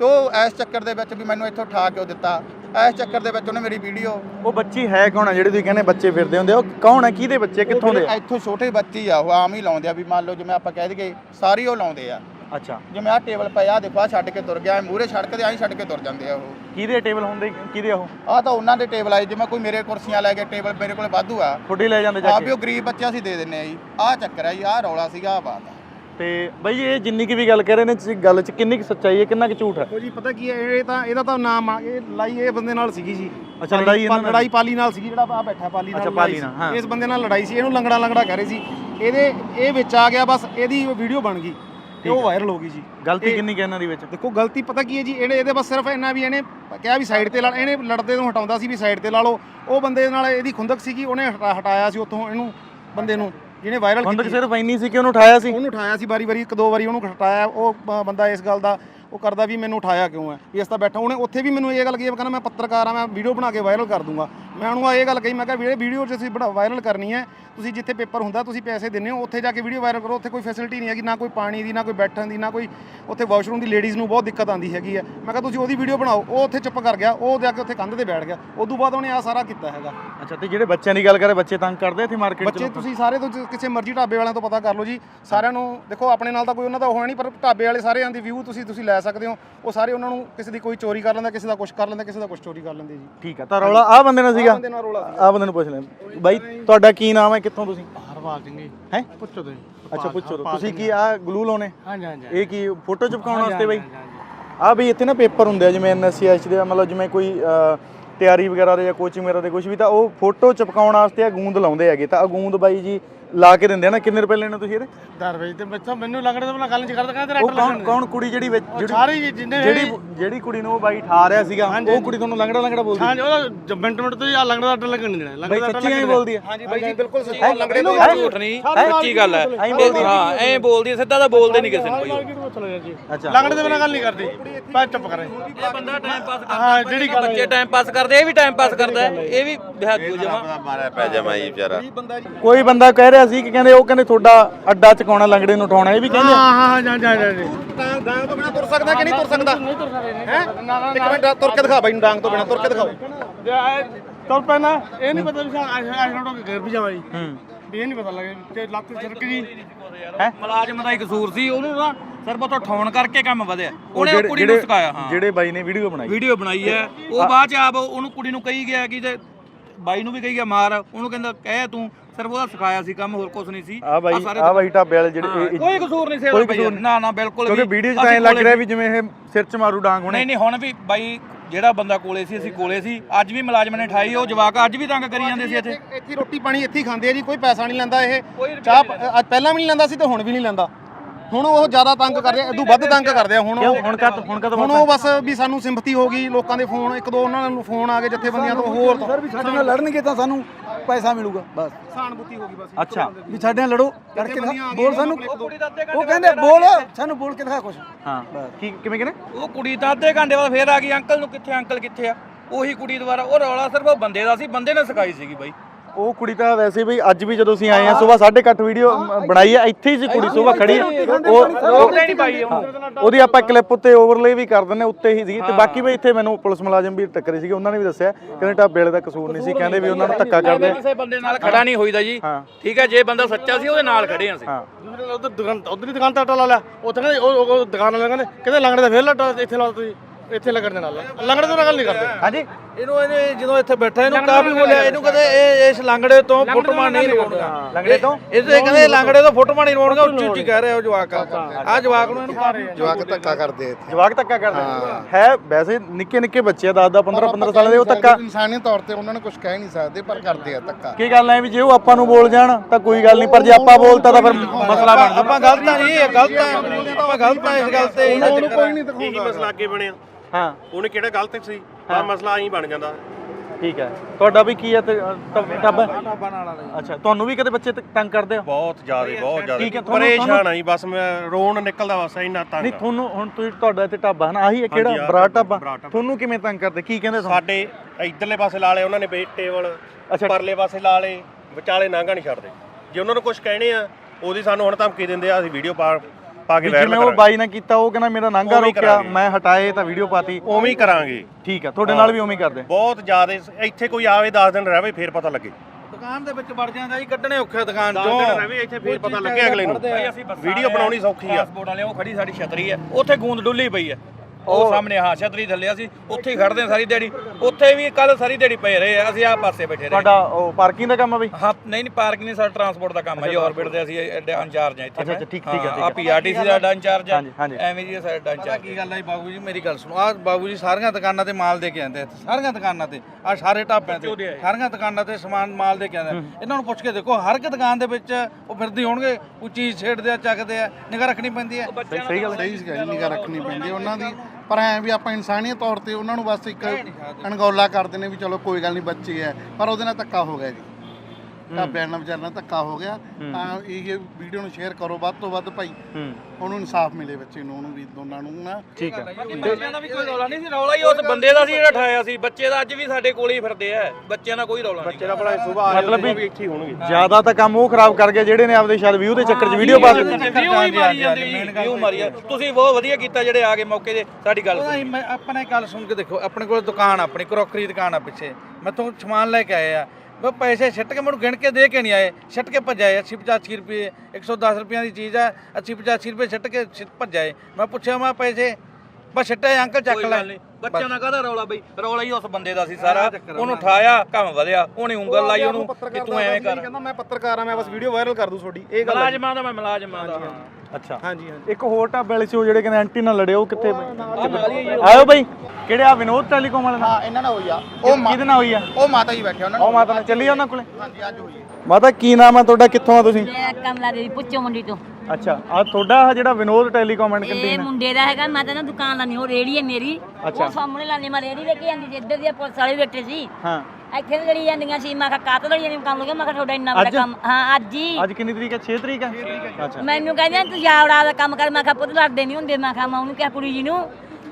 [SPEAKER 2] ਤੇ ਇਸ ਚੱਕਰ ਦੇ ਵਿੱਚ ਵੀ ਮੈਨੂੰ ਇੱਥੋਂ ਠਾ ਕੇ ਉਹ ਦਿੱਤਾ। ਇਸ ਚੱਕਰ ਦੇ ਵਿੱਚ ਉਹਨੇ ਮੇਰੀ ਵੀਡੀਓ
[SPEAKER 1] ਉਹ ਬੱਚੀ ਹੈ ਕੌਣ ਆ? ਜਿਹੜੇ ਤੁਸੀਂ ਕਹਿੰਦੇ ਬੱਚੇ ਫਿਰਦੇ ਹੁੰਦੇ ਆ ਉਹ ਕੌਣ ਹੈ ਕਿਹਦੇ ਬੱਚੇ? ਕਿੱਥੋਂ ਦੇ ਆ?
[SPEAKER 2] ਇੱਥੋਂ ਛੋਟੇ ਬੱਚੇ ਆ ਉਹ ਆਮ ਹੀ ਲਾਉਂਦੇ ਆ ਵੀ ਮੰਨ ਲਓ ਜਿਵੇਂ ਆਪਾਂ ਕਹਿ ਦਈਏ ਸਾਰੀ ਉਹ ਲਾਉਂਦੇ ਆ।
[SPEAKER 1] ਅੱਛਾ।
[SPEAKER 2] ਜਿਵੇਂ ਆਹ ਟੇਬਲ ਪਿਆ ਆ ਦੇਖੋ ਆ ਛੱਡ ਕੇ ਤੁਰ ਗਿਆ ਮੂਹਰੇ ਸੜਕ ਤੇ ਆਈ ਛੱਡ ਕੇ ਤੁਰ ਜਾਂਦੇ ਆ ਉਹ।
[SPEAKER 1] ਕਿਹਦੇ ਟੇਬਲ ਹੁੰਦੇ ਕਿਹਦੇ ਉਹ?
[SPEAKER 2] ਆਹ ਤਾਂ ਉਹਨਾਂ ਦੇ ਟੇਬਲ ਆਏ ਜਿਵੇਂ ਕੋਈ ਮੇਰੇ ਕੁਰਸੀਆਂ ਲੈ ਕੇ ਟੇਬਲ ਮੇਰੇ ਕੋਲ ਵਾਧੂ ਆ।
[SPEAKER 1] ਫੁੱਡੀ ਲੈ ਜਾਂਦੇ ਜਾ
[SPEAKER 2] ਆ ਵੀ
[SPEAKER 1] ਕੇ
[SPEAKER 2] ਉਹ ਗਰੀਬ ਬੱਚਾ ਅਸੀਂ ਦੇ ਦਿੰਨੇ ਆ ਜੀ। ਆਹ ਚੱਕਰ ਆ ਜੀ ਆਹ ਰੌਲਾ ਸੀਗਾ ਆਹ ਬਾਤ ਆ।
[SPEAKER 1] ਤੇ ਬਈ ਇਹ ਜਿੰਨੀ ਕੀ ਵੀ ਗੱਲ ਕਰ ਰਹੇ ਨੇ ਤੁਸੀਂ ਗੱਲ 'ਚ ਕਿੰਨੀ ਕੁ ਸੱਚਾਈ ਹੈ ਕਿੰਨਾ ਕੁ ਝੂਠ ਹੈ?
[SPEAKER 9] ਉਹ ਜੀ ਪਤਾ ਕੀ ਹੈ ਇਹ ਤਾਂ ਇਹਦਾ ਤਾਂ ਨਾਮ ਆ ਇਹ ਲੜਾਈ ਇਹ ਬੰਦੇ ਨਾਲ ਸੀਗੀ ਜੀ।
[SPEAKER 1] ਅੱਛਾ, ਲੜਾਈ ਇਹਨਾਂ ਨਾਲ?
[SPEAKER 9] ਲੜਾਈ ਪਾਲੀ ਨਾਲ ਸੀਗੀ ਜਿਹੜਾ ਆ ਬੈਠਾ ਪਾਲੀ ਨਾਲ
[SPEAKER 1] ਅੱਛਾ,
[SPEAKER 9] ਲੜਾਈ
[SPEAKER 1] ਪਾਲੀ ਨਾਲ,
[SPEAKER 9] ਸੀ।
[SPEAKER 1] ਹਾਂ।
[SPEAKER 9] ਇਸ ਬੰਦੇ ਨਾਲ ਲੜਾਈ ਸੀ ਇਹਨੂੰ ਲੰਗੜਾ ਲੰਗੜਾ ਕਹਿ ਰਹੇ ਸੀ। ਇਹਦੇ ਇਹ ਵਿੱਚ ਆ ਗਿਆ ਬਸ ਇਹਦੀ ਵੀਡੀਓ ਬਣ ਗਈ। ਤੇ ਉਹ ਵਾਇਰਲ ਹੋ ਗਈ ਜੀ।
[SPEAKER 1] ਗਲਤੀ ਕਿੰਨੀ ਕਿ ਇਹਨਾਂ ਦੀ ਵਿੱਚ?
[SPEAKER 9] ਦੇਖੋ ਗਲਤੀ ਪਤਾ ਕੀ ਹੈ ਜੀ ਇਹਨੇ ਇਹਦੇ ਬਸ ਸਿਰਫ ਇੰਨਾ ਵੀ ਇਹਨੇ ਕਿਹਾ ਵੀ ਸਾਈਡ ਤੇ ਲਾ ਇਹਨੇ ਲੜਦੇ ਤੋਂ ਹਟਾਉਂਦਾ ਸੀ ਵੀ ਸਾਈਡ ਤੇ ਲਾ ਲਓ। ਉਹ ਬੰਦੇ ਨਾਲ ਇਹਦੀ ਖੁੰਦਕ ਸੀਗੀ ਉਹਨੇ ਹਟਾ- ਹਟਾਇਆ ਸੀ ਉੱਥੋਂ ਇਹਨੂੰ ਬੰਦੇ ਨੂੰ ਜਿਹਨੇ ਵਾਇਰਲ ਕੀਤੀ।
[SPEAKER 1] ਸਿਰਫ ਇੰਨੀ ਸੀ ਕਿ ਉਹਨੂੰ ਉਠਾਇਆ ਸੀ?
[SPEAKER 9] ਉਹਨੂੰ ਉਠਾਇਆ ਸੀ ਵਾਰੀ-ਵਾਰੀ ਇੱਕ ਦੋ ਵਾਰੀ ਉਹਨੂੰ ਹਟਾਇਆ। ਉਹ ਬੰਦਾ ਇਸ ਗੱਲ ਦਾ ਉਹ ਕਰਦਾ ਵੀ ਮੈਨੂੰ ਉਠਾਇਆ ਕਿਉਂ ਹੈ? ਵੀ ਇਸ ਤਾਂ ਬੈਠਾ ਉਹਨੇ ਉੱਥੇ ਵੀ ਮੈਨੂੰ ਇਹ ਗੱਲ ਕਹੀ ਕਹਿੰਦਾ ਮੈਂ ਪੱਤਰਕਾਰ ਆ ਮੈਂ ਵੀਡੀਓ ਬਣਾ ਕੇ ਵਾਇਰਲ ਕਰ ਦੂੰਗਾ। ਮੈਂ ਉਹਨੂੰ ਇਹ ਗੱਲ ਕਹੀ ਮੈਂ ਕਿਹਾ ਵੀਰੇ ਵੀਡੀਓ ਜੇ ਤੁਸੀਂ ਬਣਾ ਵਾਇਰਲ ਕਰਨੀ ਹੈ। ਤੁਸੀਂ ਜਿੱਥੇ ਪੇਪਰ ਹੁੰਦਾ ਤੁਸੀਂ ਪੈਸੇ ਦਿੰਦੇ ਹੋ ਉੱਥੇ ਜਾ ਕੇ ਵੀਡੀਓ ਵਾਇਰਲ ਕਰੋ ਉੱਥੇ ਕੋਈ ਫੈਸਿਲਿਟੀ ਨਹੀਂ ਹੈਗੀ ਨਾ ਕੋਈ ਪਾਣੀ ਦੀ ਨਾ ਕੋਈ ਬੈਠਣ ਦੀ ਨਾ ਕੋਈ ਉੱਥੇ ਵਾਸ਼ਰੂਮ ਦੀ ਲੇਡੀਜ਼ ਨੂੰ ਬਹੁਤ ਦਿੱਕਤ ਆਉਂਦੀ ਹੈਗੀ ਹੈ। ਮੈਂ ਕਿਹਾ ਤੁਸੀਂ ਉਹਦੀ ਵੀਡੀਓ ਬਣਾਓ ਉਹ ਉੱਥੇ ਚੁੱਪ ਕਰ ਗਿਆ ਉਹ ਜਾ ਕੇ ਉੱਥੇ ਕੰਧ ਤੇ ਬੈਠ ਗਿਆ। ਉਦੋਂ ਬਾਅਦ ਉਹਨੇ ਆ ਸਾਰਾ ਕੀਤਾ ਹੈਗਾ।
[SPEAKER 1] ਅੱਛਾ ਤੇ ਜਿਹੜੇ ਬੱਚਿਆਂ ਦੀ ਗੱਲ ਕਰੇ ਬੱਚੇ ਤੰਗ ਕਰਦੇ ਇੱਥੇ ਮਾਰਕੀਟ 'ਚ
[SPEAKER 9] ਬੱਚੇ? ਤੁਸੀਂ ਸਾਰੇ ਤੋਂ ਕਿਸੇ ਮਰਜ਼ੀ ਢਾਬੇ ਵਾਲਿਆਂ ਤੋਂ ਪਤਾ ਕਰ ਲਓ ਜੀ ਸਾਰਿਆਂ ਨੂੰ ਦੇਖੋ ਆਪਣੇ ਨਾਲ ਤਾਂ ਕੋਈ ਉਹਨਾਂ ਦਾ ਹੋਣਾ ਨਹੀਂ ਪਰ ਢਾਬੇ ਵਾਲੇ ਸਾਰਿਆਂ ਦੀ ਵਿਊ ਤੁਸੀਂ ਤੁਸੀਂ ਲੈ ਸਕਦੇ ਹੋ। ਉਹ ਸਾਰੇ ਉਹਨਾਂ ਨੂੰ ਕਿਸੇ ਦੀ ਕੋਈ ਚੋਰੀ ਕਰ ਲੈਂਦਾ ਕਿਸੇ ਦਾ ਕੁਝ ਕਰ ਲੈਂਦਾ ਕਿਸੇ ਦਾ ਕੁਝ ਚੋਰੀ ਕਰ ਲੈਂਦੇ ਜੀ।
[SPEAKER 1] ਠੀਕ ਆ ਤਾਂ ਰੌਲਾ ਆ ਬੰਦੇ ਨਾਲ ਸੀਗਾ
[SPEAKER 9] ਬੰਦੇ ਨਾਲ ਰੌਲਾ ਸੀ।
[SPEAKER 1] ਆ ਬੰਦੇ ਨੂੰ ਪੁੱਛ ਲੈ। ਬਾਈ ਤੁਹਾਡਾ ਕੀ ਨਾਮ ਹੈ? ਕਿੱਥੋਂ ਤੁਸੀਂ?
[SPEAKER 3] ਹਰਵਾਲ ਸਿੰਘ ਜੀ।
[SPEAKER 1] ਹੈ?
[SPEAKER 3] ਪੁੱਛੋ ਤੁਸੀਂ।
[SPEAKER 1] ਅੱਛਾ ਪੁੱਛੋ। ਤੁਸੀਂ ਕੀ ਆ ਗਲੂ ਲਾਉਣੇ?
[SPEAKER 3] ਹਾਂਜੀ ਹਾਂਜੀ
[SPEAKER 1] ਇਹ ਕੀ ਫੋਟੋ ਚਿਪਕਾਉਣ ਵਾਸਤੇ ਬਾਈ? ਆ ਵੀ ਇੱਥੇ ਨਾ ਪੇਪਰ ਹੁੰਦੇ ਆ ਜਿਵੇਂ ਐਨਐਸਸੀਐਚ ਦੇ ਆ, ਮਤਲਬ ਜਿਵੇਂ ਕੋਈ ਤਿਆਰੀ ਵਗੈਰਾ ਦੇ ਜਾਂ ਕੋਚਿੰਗ ਵਗੈਰਾ ਦੇ ਕੁਝ ਵੀ ਤਾਂ ਉਹ ਫੋਟੋ ਚਿਪਕਾਉਣ ਵਾਸਤੇ ਆ ਗੂੰਦ ਲਾਉਂਦੇ ਹੈਗੇ। ਤਾਂ ਆ ਗੂੰਦ ਬਾਈ ਜੀ ਲਾ ਕੇ ਦਿੰਦੇ ਆ ਨਾ? ਕਿੰਨੇ ਰੁਪਏ ਲੈਣੇ ਤੁਸੀਂ ਇਹਦੇ?
[SPEAKER 3] ਦਰ ਤੇ ਮੈਥੋਂ ਮੈਨੂੰ ਲੱਗਦਾ ਤਾਂ ਗੱਲ ਨਹੀਂ ਕਰਦਾ ਕਹਿੰਦੇ
[SPEAKER 1] ਉਹ
[SPEAKER 3] ਰੱਟ
[SPEAKER 1] ਕੌਣ
[SPEAKER 3] ਲੱਗਣ
[SPEAKER 1] ਕੌਣ ਕੁੜੀ ਜਿਹੜੀ ਵਿੱਚ ਜਿਹੜੀ
[SPEAKER 3] ਸਾਰੇ ਹੀ ਜਿੰਨੇ
[SPEAKER 1] ਜਿਹੜੀ ਜਿਹੜੀ ਕੁੜੀ ਨੂੰ ਉਹ ਬਾਈ ਠਾ ਰਿਹਾ ਸੀਗਾ ਉਹ ਕੁੜੀ ਤੁਹਾਨੂੰ ਲੰਗੜਾ ਲੰਗੜਾ ਬੋਲਦੀ।
[SPEAKER 3] ਹਾਂਜੀ ਉਹਦਾ ਜ- ਮਿੰਟ ਮਿੰਟ ਤੋਂ ਹੀ ਆ ਲੰਗੜਾ ਅੱਡ ਲੱਗਣ ਨਹੀਂ ਦੇਣਾ।
[SPEAKER 1] ਬਾਈ
[SPEAKER 3] ਲੰਗੜਾ ਅੱਡ
[SPEAKER 1] ਸੱਚੀ ਐਂ ਬੋਲਦੀ ਆ।
[SPEAKER 9] ਹਾਂਜੀ ਬਾਈ ਜੀ ਬਿਲਕੁਲ ਸੱਚੀ।
[SPEAKER 1] ਹੈਂ?
[SPEAKER 9] ਲੰਗੜੇ
[SPEAKER 1] ਹੈਂ?
[SPEAKER 9] ਤੋਂ
[SPEAKER 4] ਝੂਠ ਨਹੀਂ। ਸੱਚੀ ਗੱਲ ਹੈ।
[SPEAKER 1] ਐਂ ਬੋਲਦੀ ਆ?
[SPEAKER 4] ਹਾਂ ਐਂ ਬੋਲਦੀ ਆ, ਸਿੱਧਾ ਤਾਂ ਬੋਲਦੇ ਨਹੀਂ ਕਿਸੇ ਨੂੰ। ਕੋਈ
[SPEAKER 1] ਅੱਛਾ।
[SPEAKER 3] ਲੰਗੜੇ ਦੇ ਬਿਨਾਂ ਗੱਲ ਨਹੀਂ ਕਰਦੀ। ਪੈ ਚੁੱਪ ਕਰੇ।
[SPEAKER 4] ਇਹ ਬੰਦਾ ਟਾਈਮ ਪਾਸ ਕਰਦਾ।
[SPEAKER 3] ਹਾਂ ਜਿਹੜੀ ਗੱਲ
[SPEAKER 4] ਬੱਚੇ ਟਾਈਮ ਪਾਸ ਕਰਦੇ ਇਹ ਵੀ ਟਾਈਮ ਪਾਸ ਕਰਦਾ। ਹੈ, ਇਹ ਵੀ ਬਿਹਾਦੂ ਜਮਾ
[SPEAKER 5] ਮਾਰਿਆ ਪੈ ਜਾਮਾ ਜੀ ਵਿਚਾਰਾ।
[SPEAKER 1] ਕੋਈ ਬੰਦਾ ਕਹਿ ਰਿਹਾ ਸੀ ਕਿ ਕਹਿੰਦੇ ਉਹ ਕਹਿੰਦੇ ਤੁਹਾਡਾ ਅੱਡਾ ਚਕਾਉਣਾ ਲੰਗੜੇ ਨੂੰ ਉਠਾਉਣਾ ਇਹ ਵੀ ਕਹਿੰਦੇ?
[SPEAKER 3] ਹਾਂ ਹਾਂ ਹਾਂ ਜਾ ਜਾ ਜਾ
[SPEAKER 9] ਡਾਂਗ ਡਾਂਗ ਤੋਂ ਬਿਨਾ ਤੁਰ ਸਕਦਾ ਕਿ ਨਹੀਂ ਤੁਰ ਸਕਦਾ? ਹੈ? ਇੱਕ ਮਿੰਟ ਤੁਰ ਕੇ ਦਿਖਾ ਬਾਈ ਨੂੰ ਡਾਂਗ ਤੋਂ ਬਿਨਾ ਤੁਰ ਕੇ ਦਿਖਾਓ।
[SPEAKER 3] ਤੁਰ ਪੈਣਾ ਇਹ ਨਹੀਂ ਪਤਾ ਵੀ ਆਹ ਰੋਡੋ ਕੇ ਘਰ ਵੀ ਜਾਵਾ। ਜੀ
[SPEAKER 1] ਹੂੰ।
[SPEAKER 3] ਵੀ ਇਹ ਨਹੀਂ ਪਤਾ ਲੱਗੇ ਤੇ ਲੱਤ ਛੜਕ ਗਈ।
[SPEAKER 4] ਮੁਲਾਜ਼ਮ ਦਾ ਹੀ ਕਸੂਰ ਸੀ ਉਹਨੂੰ ਨਾ ਸਿਰਫ ਉਹ ਠਾਉਣ ਕਰਕੇ ਕੰਮ ਵਧਿਆ। ਉਹਨੇ ਉਹ ਕੁੜੀ ਨੂੰ ਸਿਖਾਇਆ ਹਾਂ।
[SPEAKER 1] ਜਿਹੜੇ ਬਾਈ ਨੇ ਵੀਡੀਓ ਬਣਾਈ।
[SPEAKER 4] ਵੀਡੀਓ ਬਣਾਈ ਹੈ। ਉਹ ਬਾਅਦ ਚ ਆਪ ਉਹਨੂੰ ਕੁੜੀ ਨੂੰ ਕਹੀ ਗਿਆ ਕਿ ਤੇ ਬਾਈ ਨੂੰ ਵੀ ਕਹੀ ਗਿਆ ਮਾਰ। ਉਹਨੂੰ ਕਹਿੰਦਾ ਕਹਿ ਤੂੰ ਸਿਰਫ ਉਹਦਾ ਸਿਖਾਇਆ ਸੀ ਕੰਮ ਹੋਰ ਕੁਝ ਨਹੀਂ ਸੀ।
[SPEAKER 1] ਆ ਬਾਈ ਆ ਬਾਈ ਢਾਬੇ ਵਾਲੇ ਜਿਹੜੇ ਇਹ-
[SPEAKER 4] ਕੋਈ ਕਸੂਰ ਨਹੀਂ ਸੀ
[SPEAKER 1] ਕੋਈ
[SPEAKER 4] ਇਹਦਾ
[SPEAKER 1] ਕਸੂਰ
[SPEAKER 4] ਬਈ ਨਾ ਨਾ ਬਿਲਕੁਲ
[SPEAKER 1] ਕਿਉਂਕਿ ਵੀਡੀਓ 'ਚ ਤਾਂ ਐਂ ਲੱਗ ਰਿਹਾ ਵੀ ਜਿਵੇਂ ਇਹ ਸਿਰ 'ਚ ਮਾਰੂ ਡਾਂਗ ਹੋਣੇ।
[SPEAKER 4] ਨਹੀਂ ਨਹੀਂ ਹੁਣ ਵੀ ਬਾਈ ਜਿਹੜਾ ਬੰਦਾ ਕੋਲੇ ਸੀ ਅਸੀਂ ਕੋਲੇ ਸੀ। ਅੱਜ ਵੀ ਮੁਲਾਜ਼ਮ ਨੇ ਠਾਈ ਉਹ ਜਵਾਕ ਅੱਜ ਵੀ ਤੰਗ ਕਰੀ ਜਾਂਦੇ ਸੀ ਇੱਥੇ।
[SPEAKER 9] ਇੱਥੇ ਰੋਟੀ ਪਾਣੀ ਇੱਥੇ ਹੀ ਖਾਂਦੇ ਆ ਜੀ ਕੋਈ ਪੈਸਾ ਨਹੀਂ ਲੈਂਦਾ ਇਹ। ਚਾਹ ਪਹਿਲਾਂ ਵੀ ਨਹੀਂ ਲੈਂਦਾ ਸੀ ਤੇ ਹੁਣ ਵੀ ਨਹੀਂ ਲੈਂਦਾ। ਹੁਣ ਉਹ ਜ਼ਿਆਦਾ ਤੰਗ ਕਰਦੇ ਆ ਇਦੋਂ ਵੱਧ ਤੰਗ ਕਰਦੇ ਆ ਹੁਣ
[SPEAKER 1] ਕਿਉਂ? ਹੁਣ ਕਦ ਹੁਣ ਕਦ
[SPEAKER 9] ਹੁਣ ਉਹ ਬਸ ਵੀ ਸਾਨੂੰ ਸਿੰਪਥੀ ਹੋ ਗਈ ਲੋਕਾਂ ਦੇ ਫੋਨ ਇੱਕ ਦੋ ਉਹਨਾਂ ਨੂੰ ਫੋਨ ਆ ਗਏ ਜਥੇਬੰਦੀਆਂ ਤੋਂ ਹੋਰ
[SPEAKER 10] ਸਰ ਵੀ ਸਾਡੇ ਨਾਲ ਲੜਨਗੇ ਤਾਂ ਸਾਨੂੰ ਪੈਸਾ ਮਿਲੂਗਾ ਬਸ।
[SPEAKER 9] ਸਹਾਨੁਭੂਤੀ ਹੋ ਗਈ ਬਸ
[SPEAKER 1] ਅੱਛਾ।
[SPEAKER 10] ਵੀ ਸਾਡੇ ਨਾਲ ਲੜੋ ਲੜ ਕੇ ਦਿਖਾ
[SPEAKER 9] ਜਥੇਬੰਦੀਆਂ ਆ
[SPEAKER 10] ਬੋਲ ਸਾਨੂੰ। ਉਹ ਕਹਿੰਦੇ ਬੋਲ ਸਾਨੂੰ ਬੋਲ ਕੇ ਦਿਖਾ ਕੁਛ।
[SPEAKER 1] ਹਾਂ। ਕੀ ਕਿਵੇਂ ਕਹਿੰਦੇ?
[SPEAKER 4] ਉਹ ਕੁੜੀ ਤਾਂ ਅੱਧੇ ਘੰਟੇ ਬਾਅਦ ਫੇਰ ਆ ਗਈ ਅੰਕਲ ਨੂੰ ਕਿੱਥੇ ਅੰਕਲ ਕਿੱਥੇ ਆ? ਉਹੀ ਕੁੜੀ ਦੁਬਾਰਾ ਉਹ ਰੌਲਾ ਸਿਰਫ ਉਹ ਬੰਦੇ ਦਾ ਸੀ ਬੰਦੇ ਨੇ ਸਿਖਾਈ ਸੀਗੀ ਬਾਈ।
[SPEAKER 1] ਉਹ ਕੁੜੀ ਤਾਂ ਵੈਸੇ ਵੀ ਅੱਜ ਵੀ ਜਦੋਂ ਅਸੀਂ ਆਏ ਆ ਸਵੇਰ 8:30 ਵੀਡੀਓ ਬਣਾਈ ਆ ਇੱਥੇ ਹੀ ਸੀ ਕੁੜੀ ਸਵੇਰ ਖੜੀ। ਉਹ
[SPEAKER 4] ਨਹੀਂ
[SPEAKER 1] ਉਹਦੀ ਆਪਾਂ ਕਲਿੱਪ ਉੱਤੇ ਓਵਰਲੇ ਵੀ ਕਰ ਦਿੰਨੇ ਉੱਤੇ ਹੀ ਸੀ ਤੇ ਬਾਕੀ ਵੀ ਇੱਥੇ ਮੈਨੂੰ ਪੁਲਿਸ ਮੁਲਾਜ਼ਮ ਵੀ ਟੱਕਰੇ ਸੀਗੇ ਉਹਨਾਂ ਨੇ ਵੀ ਦੱਸਿਆ ਕਹਿੰਦੇ ਢਾਬੇ ਵਾਲੇ ਦਾ ਕਸੂਰ ਨਹੀਂ ਸੀ ਕਹਿੰਦੇ ਵੀ ਉਹਨਾਂ ਨੂੰ ਧੱਕਾ ਕਰਦੇ।
[SPEAKER 4] ਕਿਸੇ ਬੰਦੇ ਨਾਲ ਖੜਾ ਨਹੀਂ ਹੋਈਦਾ ਜੀ। ਠੀਕ ਹੈ ਜੇ ਬੰਦਾ ਸੱਚਾ ਸੀ ਉਹਦੇ ਨਾਲ ਖੜੇ ਅਸੀਂ।
[SPEAKER 1] ਹਾਂ।
[SPEAKER 3] ਉਧਰ ਦੁਕਾਨ ਉਧਰ ਹੀ ਦੁਕਾਨ ਤੇ ਆਟਾ ਲਾ ਲਿਆ। ਉੱਥੇ ਕਹਿੰਦੇ ਉਹ ਦੁਕਾਨ ਵਾਲੇ ਕਹਿੰਦੇ ਕਹਿੰਦੇ ਲੰਗੜੇ ਦਾ ਫੇਰ ਲੱਟਾ ਇੱਥੇ ਲਾ ਤੁਸੀਂ। ਇੱਥੇ ਲੱਗਣ ਦੇ ਨਾਲ। ਲੰਗੜੇ ਤੋਂ ਗੱਲ ਨਹੀਂ ਕਰਦੇ।
[SPEAKER 1] ਹਾਂਜੀ?
[SPEAKER 4] ਇਹਨੂੰ ਇਹਨੇ ਜਦੋਂ ਇੱਥੇ ਬੈਠਾ ਇਹਨੂੰ ਕਾਫੀ ਬੋਲਿਆ ਇਹਨੂੰ ਕਹਿੰਦੇ ਇਹ ਇਸ ਲਾਂਗੜੇ ਤੋਂ ਫੋਟੋਆਂ ਨਹੀਂ ਲਵਾਉਣਗਾ।
[SPEAKER 1] ਲੰਗੜੇ ਤੋਂ?
[SPEAKER 4] ਇਹਦੇ ਕਹਿੰਦੇ ਲਾਂਗੜੇ ਤੋਂ ਫੋਟੋਆਂ ਨਹੀਂ ਲਵਾਉਣਗਾ ਉੱਚੀ ਉੱਚੀ ਕਹਿ ਰਿਹਾ ਉਹ ਜਵਾਕ ਆ। ਜਵਾਕ ਨੂੰ ਇਹਨੂੰ ਕਾਫੀ
[SPEAKER 6] ਜਵਾਕ ਧੱਕਾ ਕਰਦੇ ਇੱਥੇ।
[SPEAKER 1] ਜਵਾਕ ਧੱਕਾ ਕਰਦੇ ਹੈ। ਵੈਸੇ ਨਿੱਕੇ ਨਿੱਕੇ ਬੱਚੇ ਆ 10 10 15 15 ਸਾਲ ਦੇ ਉਹ ਧੱਕਾ
[SPEAKER 6] ਇਨਸਾਨੀ ਤੌਰ ਤੇ ਉਹਨਾਂ ਨੂੰ ਕੁਝ ਕਹਿ ਨਹੀਂ ਸਕਦੇ ਪਰ ਕਰਦੇ ਆ ਧੱਕਾ।
[SPEAKER 1] ਕੀ ਗੱਲ ਐ ਵੀ ਜੇ ਉਹ ਆਪਾਂ ਨੂੰ ਬੋਲ ਜਾਣ ਤਾਂ ਕੋਈ ਗੱਲ ਨਹੀਂ ਪਰ ਜੇ ਆਪਾਂ ਬੋਲਤਾ ਤਾਂ ਫਿਰ ਮਸਲਾ ਬਣ
[SPEAKER 4] ਆਪਾਂ ਗਲਤ ਆ ਜੀ ਇਹ ਗਲਤ ਆ। ਆਪਾਂ ਗਲਤ ਆ ਇਸ ਗੱਲ ਤੇ। ਇਹੀ
[SPEAKER 6] ਕੋਈ ਨਹੀਂ
[SPEAKER 5] ਇਹੀ
[SPEAKER 6] ਦਿਖਾਉਂਦਾ।
[SPEAKER 5] ਮਸਲਾ ਅੱਗੇ ਬਣਿਆ।
[SPEAKER 1] ਹਾਂ।
[SPEAKER 5] ਉਹਨੇ ਕਿਹੜਾ ਗਲਤ ਸੀ? ਆ ਮਸਲਾ ਐਂ ਬਣ ਜਾਂਦਾ।
[SPEAKER 1] ਠੀਕ ਹੈ। ਤੁਹਾਡਾ ਵੀ ਕੀ ਹੈ ਤੇ ਟੱਬ ਅੱਛਾ ਤੁਹਾਨੂੰ ਵੀ ਕਦੇ ਬੱਚੇ ਤੰਗ ਕਰਦੇ ਹੋ?
[SPEAKER 5] ਬਹੁਤ ਜ਼ਿਆਦਾ ਬਹੁਤ
[SPEAKER 1] ਠੀਕ ਹੈ,
[SPEAKER 5] ਜ਼ਿਆਦਾ ਪਰੇਸ਼ਾਨ ਆਈ ਬਸ ਮੈਂ ਰੋਣ ਨਿਕਲਦਾ ਬਸ ਇੰਨਾ ਤੰਗ।
[SPEAKER 1] ਨਹੀਂ ਤੁਹਾਨੂੰ ਹੁਣ ਤੁਸੀਂ ਤੁਹਾਡਾ ਇੱਥੇ ਢਾਬਾ ਹੈ ਨਾ ਆਹੀ ਹੈ ਕਿਹੜਾ? ਬਰਾੜ ਢਾਬਾ। ਤੁਹਾਨੂੰ ਕਿਵੇਂ ਤੰਗ ਕਰਦੇ? ਕੀ ਕਹਿੰਦੇ
[SPEAKER 5] ਸਾਡੇ ਇਧਰਲੇ ਪਾਸੇ ਲਾ ਲਏ ਉਹਨਾਂ ਨੇ ਬੇਟ ਟੇਬਲ
[SPEAKER 1] ਅੱਛਾ।
[SPEAKER 5] ਪਰਲੇ ਪਾਸੇ ਲਾ ਲਏ ਵਿਚਾਲੇ ਨਾਂਗਾ ਨਹੀਂ ਛੱਡਦੇ। ਜੇ ਉਹਨਾਂ ਨੂੰ ਕੁਝ ਕਹਿਣੇ ਆ ਉਹਦੀ ਸਾਨੂੰ ਹੁਣ ਧਮਕੀ ਦਿੰਦੇ ਆ ਅਸੀਂ ਵੀਡੀਓ ਪਾ ਕੇ ਵਾਇਰਲ
[SPEAKER 1] ਜਿਵੇਂ ਉਹ
[SPEAKER 5] ਕਰਾਂਗੇ।
[SPEAKER 1] ਬਾਈ ਨੇ ਕੀਤਾ ਉਹ ਕਹਿੰਦਾ ਮੇਰਾ ਨਾਂਗਾ
[SPEAKER 5] ਉਵੇਂ ਹੀ
[SPEAKER 1] ਰੋਕਿਆ
[SPEAKER 5] ਕਰਾਂਗੇ।
[SPEAKER 1] ਮੈਂ ਹਟਾਏ ਤਾਂ ਵੀਡੀਓ ਪਾਤੀ।
[SPEAKER 5] ਉਵੇਂ ਹੀ ਕਰਾਂਗੇ।
[SPEAKER 1] ਠੀਕ ਹੈ ਤੁਹਾਡੇ ਨਾਲ ਵੀ ਉਵੇਂ ਹੀ ਕਰਦੇ।
[SPEAKER 5] ਬਹੁਤ ਜ਼ਿਆਦਾ ਇੱਥੇ ਕੋਈ ਆਵੇ 10 ਦਿਨ ਰਹੇ ਫੇਰ ਪਤਾ ਲੱਗੇ।
[SPEAKER 4] ਦੁਕਾਨ ਦੇ ਵਿੱਚ ਵੜ ਜਾਂਦਾ ਜੀ ਕੱਢਣੇ ਔਖਾ ਦੁਕਾਨ
[SPEAKER 5] 10
[SPEAKER 4] ਚੋਂ।
[SPEAKER 5] ਦਿਨ ਰਹੇ ਇੱਥੇ ਫੇਰ ਪਤਾ ਲੱਗੇ ਅਗਲੇ ਨੂੰ। ਵੀਡੀਓ ਬਣਾਉਣੀ ਸੌਖੀ ਆ।
[SPEAKER 4] ਪਾਸਪੋਰਟ ਵਾਲੇ ਉਹ ਖੜੀ ਸਾਡੀ ਛਤਰੀ ਹੈ ਉੱਥੇ ਗੂੰਦ ਡੁੱਲੀ ਪਈ ਹੈ ਉਹ ਸਾਹਮਣੇ ਹਾਂ ਛਤਰੀ ਥੱਲੇ ਅਸੀਂ ਉੱਥੇ ਹੀ ਖੜਦੇ ਹਾਂ ਸਾਰੀ ਦਿਹਾੜੀ। ਉੱਥੇ ਵੀ ਕੱਲ ਸਾਰੀ ਦਿਹਾੜੀ ਪਏ ਰਹੇ ਆ ਅਸੀਂ ਆਹ ਪਾਸੇ ਬੈਠੇ ਰਹੇ।
[SPEAKER 1] ਤੁਹਾਡਾ ਉਹ ਪਾਰਕਿੰਗ ਦਾ ਕੰਮ ਆ ਬਈ
[SPEAKER 4] ਹਾਂ ਨਹੀਂ ਨਹੀਂ ਪਾਰਕ ਨਹੀਂ ਸਾਡਾ ਟਰਾਂਸਪੋਰਟ ਦਾ ਕੰਮ ਹੈ ਜੀ ਆਰਬਿਟ ਦੇ ਅਸੀਂ ਇੰਚਾਰਜ ਹਾਂ ਇੱਥੇ
[SPEAKER 1] ਅੱਛਾ, ਅੱਛਾ, ਠੀਕ- ਠੀਕ ਹੈ, ਠੀਕ
[SPEAKER 4] ਆ। ਪੀਆਰਟੀਸੀ ਦਾ ਸਾਡਾ ਇੰਚਾਰਜ
[SPEAKER 1] ਹਾਂਜੀ, ਹਾਂਜੀ।
[SPEAKER 4] ਐਵੇਂ ਜੀ ਸਾਡਾ ਇੰਚਾਰਜ ਕੀ ਗੱਲ ਹੈ ਬਾਬੂ ਜੀ ਮੇਰੀ ਗੱਲ ਸੁਣੋ। ਆ ਬਾਬੂ ਜੀ ਸਾਰੀਆਂ ਦੁਕਾਨਾਂ ਤੇ ਮਾਲ ਦੇ ਕੇ ਆਉਂਦੇ ਇੱਥੇ ਸਾਰੀਆਂ ਦੁਕਾਨਾਂ ਤੇ। ਆ ਸਾਰੇ ਢਾਬਿਆਂ ਤੇ ਸਾਰੀਆਂ ਦੁਕਾਨਾਂ ਤੇ ਸਮਾਨ ਮਾਲ ਦੇ ਕੇ ਆਉਂਦੇ ਇਹਨਾਂ ਨੂੰ ਪੁੱਛ ਕੇ ਦੇਖੋ ਹਰ ਇੱਕ ਦੁਕਾਨ ਦੇ ਵਿੱਚ ਉਹ ਫਿਰਦੇ ਹੋਣਗੇ ਕੋਈ ਚੀਜ਼ ਛੇੜਦੇ ਆ ਚੱਕਦੇ ਆ ਨਿਗਾਹ ਰੱਖਣੀ ਪੈਂਦੀ ਹੈ
[SPEAKER 1] ਸਹੀ ਗੱਲ
[SPEAKER 6] ਸਹੀ ਸੀਗਾ ਜੀ ਨਿਗਾਹ ਰੱਖਣੀ ਪੈਂਦੀ ਹੈ ਉਹਨਾਂ ਦੀ ਪਰ ਐ ਵੀ ਆਪਾਂ ਇਨਸਾਨੀਅਤ ਤੌਰ ਤੇ ਉਹਨਾਂ ਨੂੰ ਬਸ ਇੱਕ ਅਣਗੌਲਾ ਕਰਦੇ ਨੇ ਵੀ ਚਲੋ ਕੋਈ ਗੱਲ ਨਹੀਂ ਬੱਚੇ ਐ ਪਰ ਉਹਦੇ ਨਾਲ ਧੱਕਾ ਹੋ ਗਿਆ ਜੀ। ਢਾਬਿਆਂ ਨਾਲ ਵਿਚਾਰ ਨਾਲ ਧੱਕਾ ਹੋ ਗਿਆ। ਤਾਂ ਇਹ ਵੀਡੀਓ ਨੂੰ ਸ਼ੇਅਰ ਕਰੋ ਵੱਧ ਤੋਂ ਵੱਧ ਭਾਈ।
[SPEAKER 1] ਹੂੰ।
[SPEAKER 6] ਉਹਨੂੰ ਇਨਸਾਫ ਮਿਲੇ ਬੱਚੇ ਨੂੰ ਉਹਨੂੰ ਵੀ ਦੋਨਾਂ ਨੂੰ ਨਾ
[SPEAKER 1] ਠੀਕ ਹੈ।
[SPEAKER 4] ਬੱਚਿਆਂ ਦਾ ਵੀ ਕੋਈ ਰੌਲਾ ਨਹੀਂ ਸੀ ਰੌਲਾ ਹੀ ਉਸ ਬੰਦੇ ਦਾ ਸੀ ਜਿਹੜਾ ਠਾਇਆ ਸੀ। ਬੱਚੇ ਦਾ ਅੱਜ ਵੀ ਸਾਡੇ ਕੋਲ ਹੀ ਫਿਰਦੇ ਆ। ਬੱਚਿਆਂ ਦਾ ਕੋਈ ਰੌਲਾ ਨਹੀਂ।
[SPEAKER 5] ਬੱਚੇ ਦਾ ਭਲਾ ਸੁਭਾਅ
[SPEAKER 1] ਮਤਲਬ ਵੀ-
[SPEAKER 5] ਇੱਥੇ ਹੀ ਹੋਣਗੇ।
[SPEAKER 1] ਜ਼ਿਆਦਾ ਤਾਂ ਕੰਮ ਉਹ ਖਰਾਬ ਕਰ ਗਏ ਜਿਹੜੇ ਨੇ ਆਪਦੇ ਸ਼ਾਇਦ ਵਿਊ ਦੇ ਚੱਕਰ 'ਚ ਵੀਡੀਓ ਪਾ ਦਿੱਤੀ।
[SPEAKER 4] ਵਿਊ ਹੀ ਮਾਰੀ ਜਾਂਦੇ ਜੀ ਵਿਊ ਮਾਰੀ ਜਾਂਦੇ। ਤੁਸੀਂ ਬਹੁਤ ਵਧੀਆ ਕੀਤਾ ਜਿਹੜੇ ਆ ਗਏ ਮੌਕੇ ਤੇ ਸਾਡੀ ਗੱਲ ਸੁਣੀ ਮੈਂ ਆਪਣੇ ਗੱਲ ਸੁਣ ਕੇ ਦੇਖੋ ਆਪਣੇ ਕੋਲ ਦੁਕਾਨ ਆਪਣੀ ਕਰੋਕਰੀ ਦੁਕਾਨ ਆ ਪਿੱਛੇ। ਮੈਥੋਂ ਸਮਾਨ ਲੈ ਕੇ ਆਏ ਉਹ ਪੈਸੇ ਛੱਟ ਕੇ ਮੈਨੂੰ ਗਿਣ ਕੇ ਦੇ ਕੇ ਨਹੀਂ ਆਏ। ਛੱਟ ਕੇ ਭੱਜਾਏ 80 85 ਰੁਪਏ 110 ਰੁਪਈਆਂ ਦੀ ਚੀਜ਼ ਆ 80 85 ਰੁਪਏ ਛੱਟ ਕੇ ਭੱਜਾਏ ਮੈਂ ਪੁੱਛਿਆ ਮੈਂ ਪੈਸੇ ਬਸ ਛੱਟੇ ਅੰਕਲ ਚੱਕ ਲੈ। ਬੱਚਿਆਂ ਦਾ ਕਾਹਦਾ ਰੌਲਾ ਬਈ? ਰੌਲਾ ਹੀ ਉਸ ਬੰਦੇ ਦਾ ਸੀ ਸਾਰਾ। ਉਹਨੂੰ ਉਠਾਇਆ ਕੰਮ ਵਧਿਆ। ਉਹਨੇ ਉਂਗਲ ਲਾਈ ਉਹਨੂੰ ਕਿ ਤੂੰ ਐਵੇਂ ਕਰ।
[SPEAKER 9] ਕਹਿੰਦਾ ਮੈਂ ਪੱਤਰਕਾਰ ਆ ਮੈਂ ਬਸ ਵੀਡੀਓ ਵਾਇਰਲ ਕਰ ਦੂੰ ਤੁਹਾਡੀ। ਇਹ ਗੱਲ
[SPEAKER 4] ਮੁਲਾਜ਼ਮਾਂ ਦਾ ਮੈਂ ਮੁਲਾਜ਼ਮਾਂ ਦਾ। ਹਾਂ।
[SPEAKER 1] ਅੱਛਾ।
[SPEAKER 9] ਹਾਂਜੀ ਹਾਂਜੀ।
[SPEAKER 1] ਇੱਕ ਹੋਰ ਢਾਬੇ ਵਾਲੇ ਸੀ ਉਹ ਜਿਹੜੇ ਕਹਿੰਦੇ ਐਂਟੀ ਨਾਲ ਲੜੇ ਉਹ ਕਿੱਥੇ ਆਇਓ ਬਈ। ਕਿਹੜੇ ਆ ਵਿਨੋਦ ਟੈਲੀਕਾਮ ਵਾਲੇ ਨਾਲ?
[SPEAKER 2] ਹਾਂ ਇਹਨਾਂ ਨਾਲ ਹੋਈ ਆ। ਉਹ ਮਾ-
[SPEAKER 1] ਕਿਹਦੇ ਨਾਲ ਹੋਈ ਆ?
[SPEAKER 2] ਉਹ ਮਾਤਾ ਜੀ ਬੈਠੇ ਉਹਨਾਂ
[SPEAKER 1] ਉਹ ਮਾਤਾ ਚੱਲੀ ਆ ਉਹਨਾਂ ਕੋਲੇ?
[SPEAKER 2] ਹਾਂਜੀ ਅੱਜ ਹੋਈ ਹੈ
[SPEAKER 1] ਮਾਤਾ ਕੀ ਨਾਮ ਆ ਤੁਹਾਡਾ? ਕਿੱਥੋਂ ਆ ਤੁਸੀਂ?
[SPEAKER 7] ਮੈਂ ਕਮਲਾ ਦੇਵੀ ਪੁੱਛੋ ਮੰਡੀ ਤੋਂ।
[SPEAKER 1] ਅੱਛਾ ਆ ਤੁਹਾਡਾ ਆਹ ਜਿਹੜਾ ਵਿਨੋਦ ਟੈਲੀਕਾਮ ਐਂਡ
[SPEAKER 7] ਇਹ
[SPEAKER 1] ਕੰਟੀਨ
[SPEAKER 7] ਮੁੰਡੇ ਦਾ ਹੈਗਾ ਮੈਂ ਤਾਂ ਨਾ ਦੁਕਾਨ ਲਾਨੀ ਉਹ ਰੇੜੀ ਹੈ ਮੇਰੀ। ਉਹ ਸਾਹਮਣੇ ਲਾਨੀ ਮੈਂ ਰੇੜੀ ਲੈ ਕੇ ਜਾਂਦੀ ਸੀ ਇੱਧਰ ਦੀ ਪੁਲਿਸ ਵਾਲੇ ਬੈਠੇ ਸੀ।
[SPEAKER 1] ਹਾਂ।
[SPEAKER 7] ਇੱਥੇ ਵੀ ਲੜੀ ਜਾਂਦੀਆਂ ਸੀ ਮੈਂ ਕਿਹਾ ਕਾਤੋਂ ਲੜੀ ਜਾਂਦੀਆਂ ਕੰਮ ਲੋ ਮੈਂ ਕਿਹਾ ਤੁਹਾਡਾ ਇੰਨਾ ਵੱਡਾ
[SPEAKER 1] ਅੱਜ?
[SPEAKER 7] ਕੰਮ ਹਾਂ ਅੱਜ ਹੀ।
[SPEAKER 1] ਅੱਜ ਕਿੰਨੀ ਤਰੀਕ ਹੈ? 6 ਤਰੀਕ ਹੈ? ਅੱਛਾ।
[SPEAKER 7] ਮੈਨੂੰ ਕਹਿੰਦੇ ਤੂੰ ਜਾਵੜਾ ਦਾ ਕੰਮ ਕਰ। ਮੈਂ ਕਿਹਾ ਪੁੱਤ ਲੜਦੇ ਨਹੀਂ ਹੁੰਦੇ। ਮੈਂ ਕਿਹਾ ਮੈਂ ਉਹਨੂੰ ਕਿਹਾ ਕੁੜੀ ਜੀ ਨੂੰ।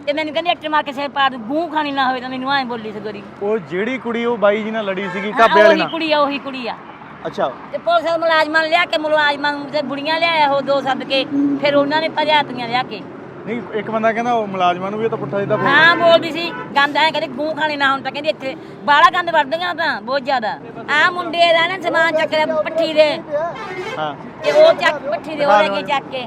[SPEAKER 7] ਤੇ ਮੈਨੂੰ ਕਹਿੰਦੇ ਇੱਟ ਮਾਰ ਕੇ ਸਿਰ ਪਾੜ ਦੂੰ ਗੂੰ ਖਾਣੀ ਨਾ ਹੋਵੇ ਤਾਂ ਮੈਨੂੰ ਐਂ ਬੋਲੀ ਸੀ ਗੋਰੀ।
[SPEAKER 1] ਉਹ ਜਿਹੜੀ ਕੁੜੀ ਉਹ ਬਾਈ ਜੀ ਨਾਲ ਲੜੀ ਸੀਗੀ ਢਾਬੇ ਵਾਲੇ
[SPEAKER 7] ਉਹੀ
[SPEAKER 1] ਨਾਲ?
[SPEAKER 7] ਕੁੜੀ ਆ ਉਹੀ ਕੁੜੀ ਆ।
[SPEAKER 1] ਅੱਛਾ।
[SPEAKER 7] ਤੇ ਪੁਲਿਸ ਵਾਲੇ ਮੁਲਾਜ਼ਮਾਂ ਨੂੰ ਲਿਆ ਕੇ ਮੁਲਾਜ਼ਮਾਂ ਨੂੰ ਤੇ ਬੁੜੀਆਂ ਲਿਆਇਆ ਉਹ ਦੋ ਸੱਦ ਕੇ ਫਿਰ ਉਹਨਾਂ ਨੇ ਭਜਾਤੀਆਂ ਲਿਆ ਕੇ।
[SPEAKER 1] ਨਹੀਂ ਇੱਕ ਬੰਦਾ ਕਹਿੰਦਾ ਉਹ ਮੁਲਾਜ਼ਮਾਂ ਨੂੰ ਵੀ ਇਹ ਤਾਂ ਪੁੱਠਾ ਜਿੱਦਾਂ ਬੋਲ
[SPEAKER 7] ਹਾਂ ਬੋਲਦੀ। ਸੀ। ਗੰਦ ਐ ਕਹਿੰਦੇ ਗੂੰ ਖਾਣੇ ਨਾ ਹੁਣ ਤਾਂ ਕਹਿੰਦੀ ਇੱਥੇ। ਬਾਲਾ ਗੰਦ ਵੜਦੀਆਂ ਤਾਂ ਬਹੁਤ ਜ਼ਿਆਦਾ। ਆ ਮੁੰਡੇ ਦਾ ਨਾ ਸਮਾਨ ਚੱਕ ਲਿਆ ਪੱਠੀ ਦੇ।
[SPEAKER 1] ਹਾਂ।
[SPEAKER 7] ਤੇ ਉਹ ਚੱਕ ਪੱਠੀ ਦੇ ਉਹ ਲੈ ਕੇ ਚੱਕ ਕੇ।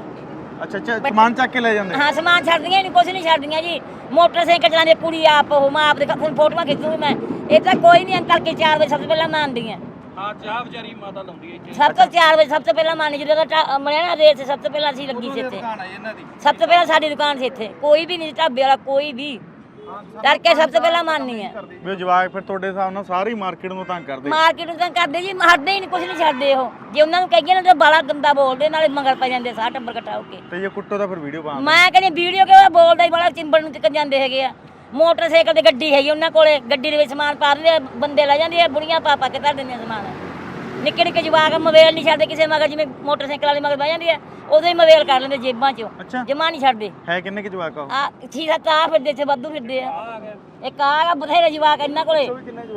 [SPEAKER 1] ਅੱਛਾ ਅੱਛਾ ਸਮਾਨ ਚੱਕ ਕੇ ਲੈ ਜਾਂਦੇ।
[SPEAKER 7] ਹਾਂ ਸਮਾਨ ਛੱਡਦੀਆਂ ਨਹੀਂ ਕੁਛ ਨਹੀਂ ਛੱਡਦੀਆਂ ਜੀ। ਮੋਟਰਸਾਈਕਲ ਚਲਾਉਂਦੀ ਕੁੜੀ ਆਪ ਉਹ ਮੈਂ ਆਪ ਦੇ ਫੋਟੋਆਂ ਖਿੱਚੂਗੀ ਮੈਂ। ਇਹ ਤਾਂ ਕੋਈ ਨਹੀਂ ਅੰਕਲ ਕੇ 4 ਵਜੇ ਸਭ ਤੋਂ ਪਹਿਲਾਂ ਮੰਨਦੀ ਹੈ
[SPEAKER 4] ਹਾਂ ਚਾਹ ਵਿਚਾਰੀ ਮਾਤਾ ਲਾਉਂਦੀ ਹੈ ਇੱਥੇ।
[SPEAKER 7] ਸਭ ਤੋਂ 4 ਵਜੇ ਸਭ ਤੋਂ ਪਹਿਲਾਂ ਮੰਨ ਜਦੋਂ ਦਾ ਮਰਿਆ ਨਾ ਰੇਸ ਸਭ ਤੋਂ ਪਹਿਲਾਂ ਅਸੀਂ ਲੱਗੀ ਸੀ ਇੱਥੇ।
[SPEAKER 4] ਦੁਕਾਨ ਆ ਜੀ ਇਹਨਾਂ ਦੀ।
[SPEAKER 7] ਸਭ ਤੋਂ ਪਹਿਲਾਂ ਸਾਡੀ ਦੁਕਾਨ ਸੀ ਇੱਥੇ। ਕੋਈ ਵੀ ਨਹੀਂ ਸੀ ਢਾਬੇ ਵਾਲਾ ਕੋਈ ਵੀ। ਕਰਕੇ ਸਭ ਤੋਂ ਪਹਿਲਾਂ ਮੰਨਨੀ ਹੈ
[SPEAKER 1] ਵੀ ਉਹ ਜਵਾਕ ਫਿਰ ਤੁਹਾਡੇ ਹਿਸਾਬ ਨਾਲ ਸਾਰੀ ਮਾਰਕੀਟ ਨੂੰ ਤੰਗ ਕਰਦੇ।
[SPEAKER 7] ਮਾਰਕੀਟ ਨੂੰ ਤਾਂ ਕਰਦੇ ਜੀ ਹਟਦੇ ਹੀ ਨਹੀਂ ਕੁਝ ਨਹੀਂ ਛੱਡਦੇ ਉਹ। ਜੇ ਉਹਨਾਂ ਨੂੰ ਕਹੀਏ ਨਾ ਤਾਂ ਬਾਲਾ ਗੰਦਾ ਬੋਲਦੇ ਨਾਲੇ ਮਗਰ ਪੈ ਜਾਂਦੇ ਟੱਬਰ ਇਕੱਠਾ ਹੋ ਕੇ।
[SPEAKER 1] ਤੇ ਜੇ ਕੁੱਟੋ ਤਾਂ ਫਿਰ ਵੀਡੀਓ ਪਾ
[SPEAKER 7] ਮੈਂ ਕਹਿੰਦੀ ਵੀਡੀਓ ਕਿਉਂ ਬੋਲਦਾ ਹੀ ਬੜਾ ਚਿੰਬੜ ਨੂੰ ਚੱਕ ਜਾਂਦੇ ਹੈਗੇ ਆ। ਮੋਟਰਸਾਈਕਲ ਤੇ ਗੱਡੀ ਹੈਗੀ ਉਹਨਾਂ ਕੋਲੇ ਗੱਡੀ ਦੇ ਵਿੱਚ ਸਮਾਨ ਪਾ ਦਿੰਦੇ ਆ, ਬੰਦੇ ਲੈ ਜਾਂਦੇ ਆ ਬੁੜੀਆਂ ਪਾ ਪਾ ਕੇ ਧਰ ਦਿੰਦੀਆਂ ਸਮਾਨ। ਨਿੱਕੇ ਨਿੱਕੇ ਜਵਾਕ ਮੋਬਾਈਲ ਨਹੀਂ ਛੱਡਦੇ ਕਿਸੇ ਮਗਰ ਜਿਵੇਂ ਮੋਟਰਸਾਈਕਲ ਵਾਲੇ ਮਗਰ ਬਹਿ ਜਾਂਦੇ ਆ ਉਦੋਂ ਹੀ ਮੋਬਾਈਲ ਕੱਢ ਲੈਂਦੇ ਜੇਬਾਂ ਚੋਂ
[SPEAKER 1] ਅੱਛਾ।
[SPEAKER 7] ਜਮਾ ਨਹੀਂ ਛੱਡਦੇ।
[SPEAKER 1] ਹੈ ਕਿੰਨੇ ਕਿ ਜਵਾਕ ਆ ਉਹ?
[SPEAKER 7] ਆ ਛੀ ਸੱਤ ਆ ਫਿਰਦੇ ਇੱਥੇ ਵਾਧੂ ਫਿਰਦੇ ਆ। ਇੱਕ ਆ ਬਥੇਰੇ ਜਵਾਕ ਇਹਨਾਂ ਕੋਲੇ।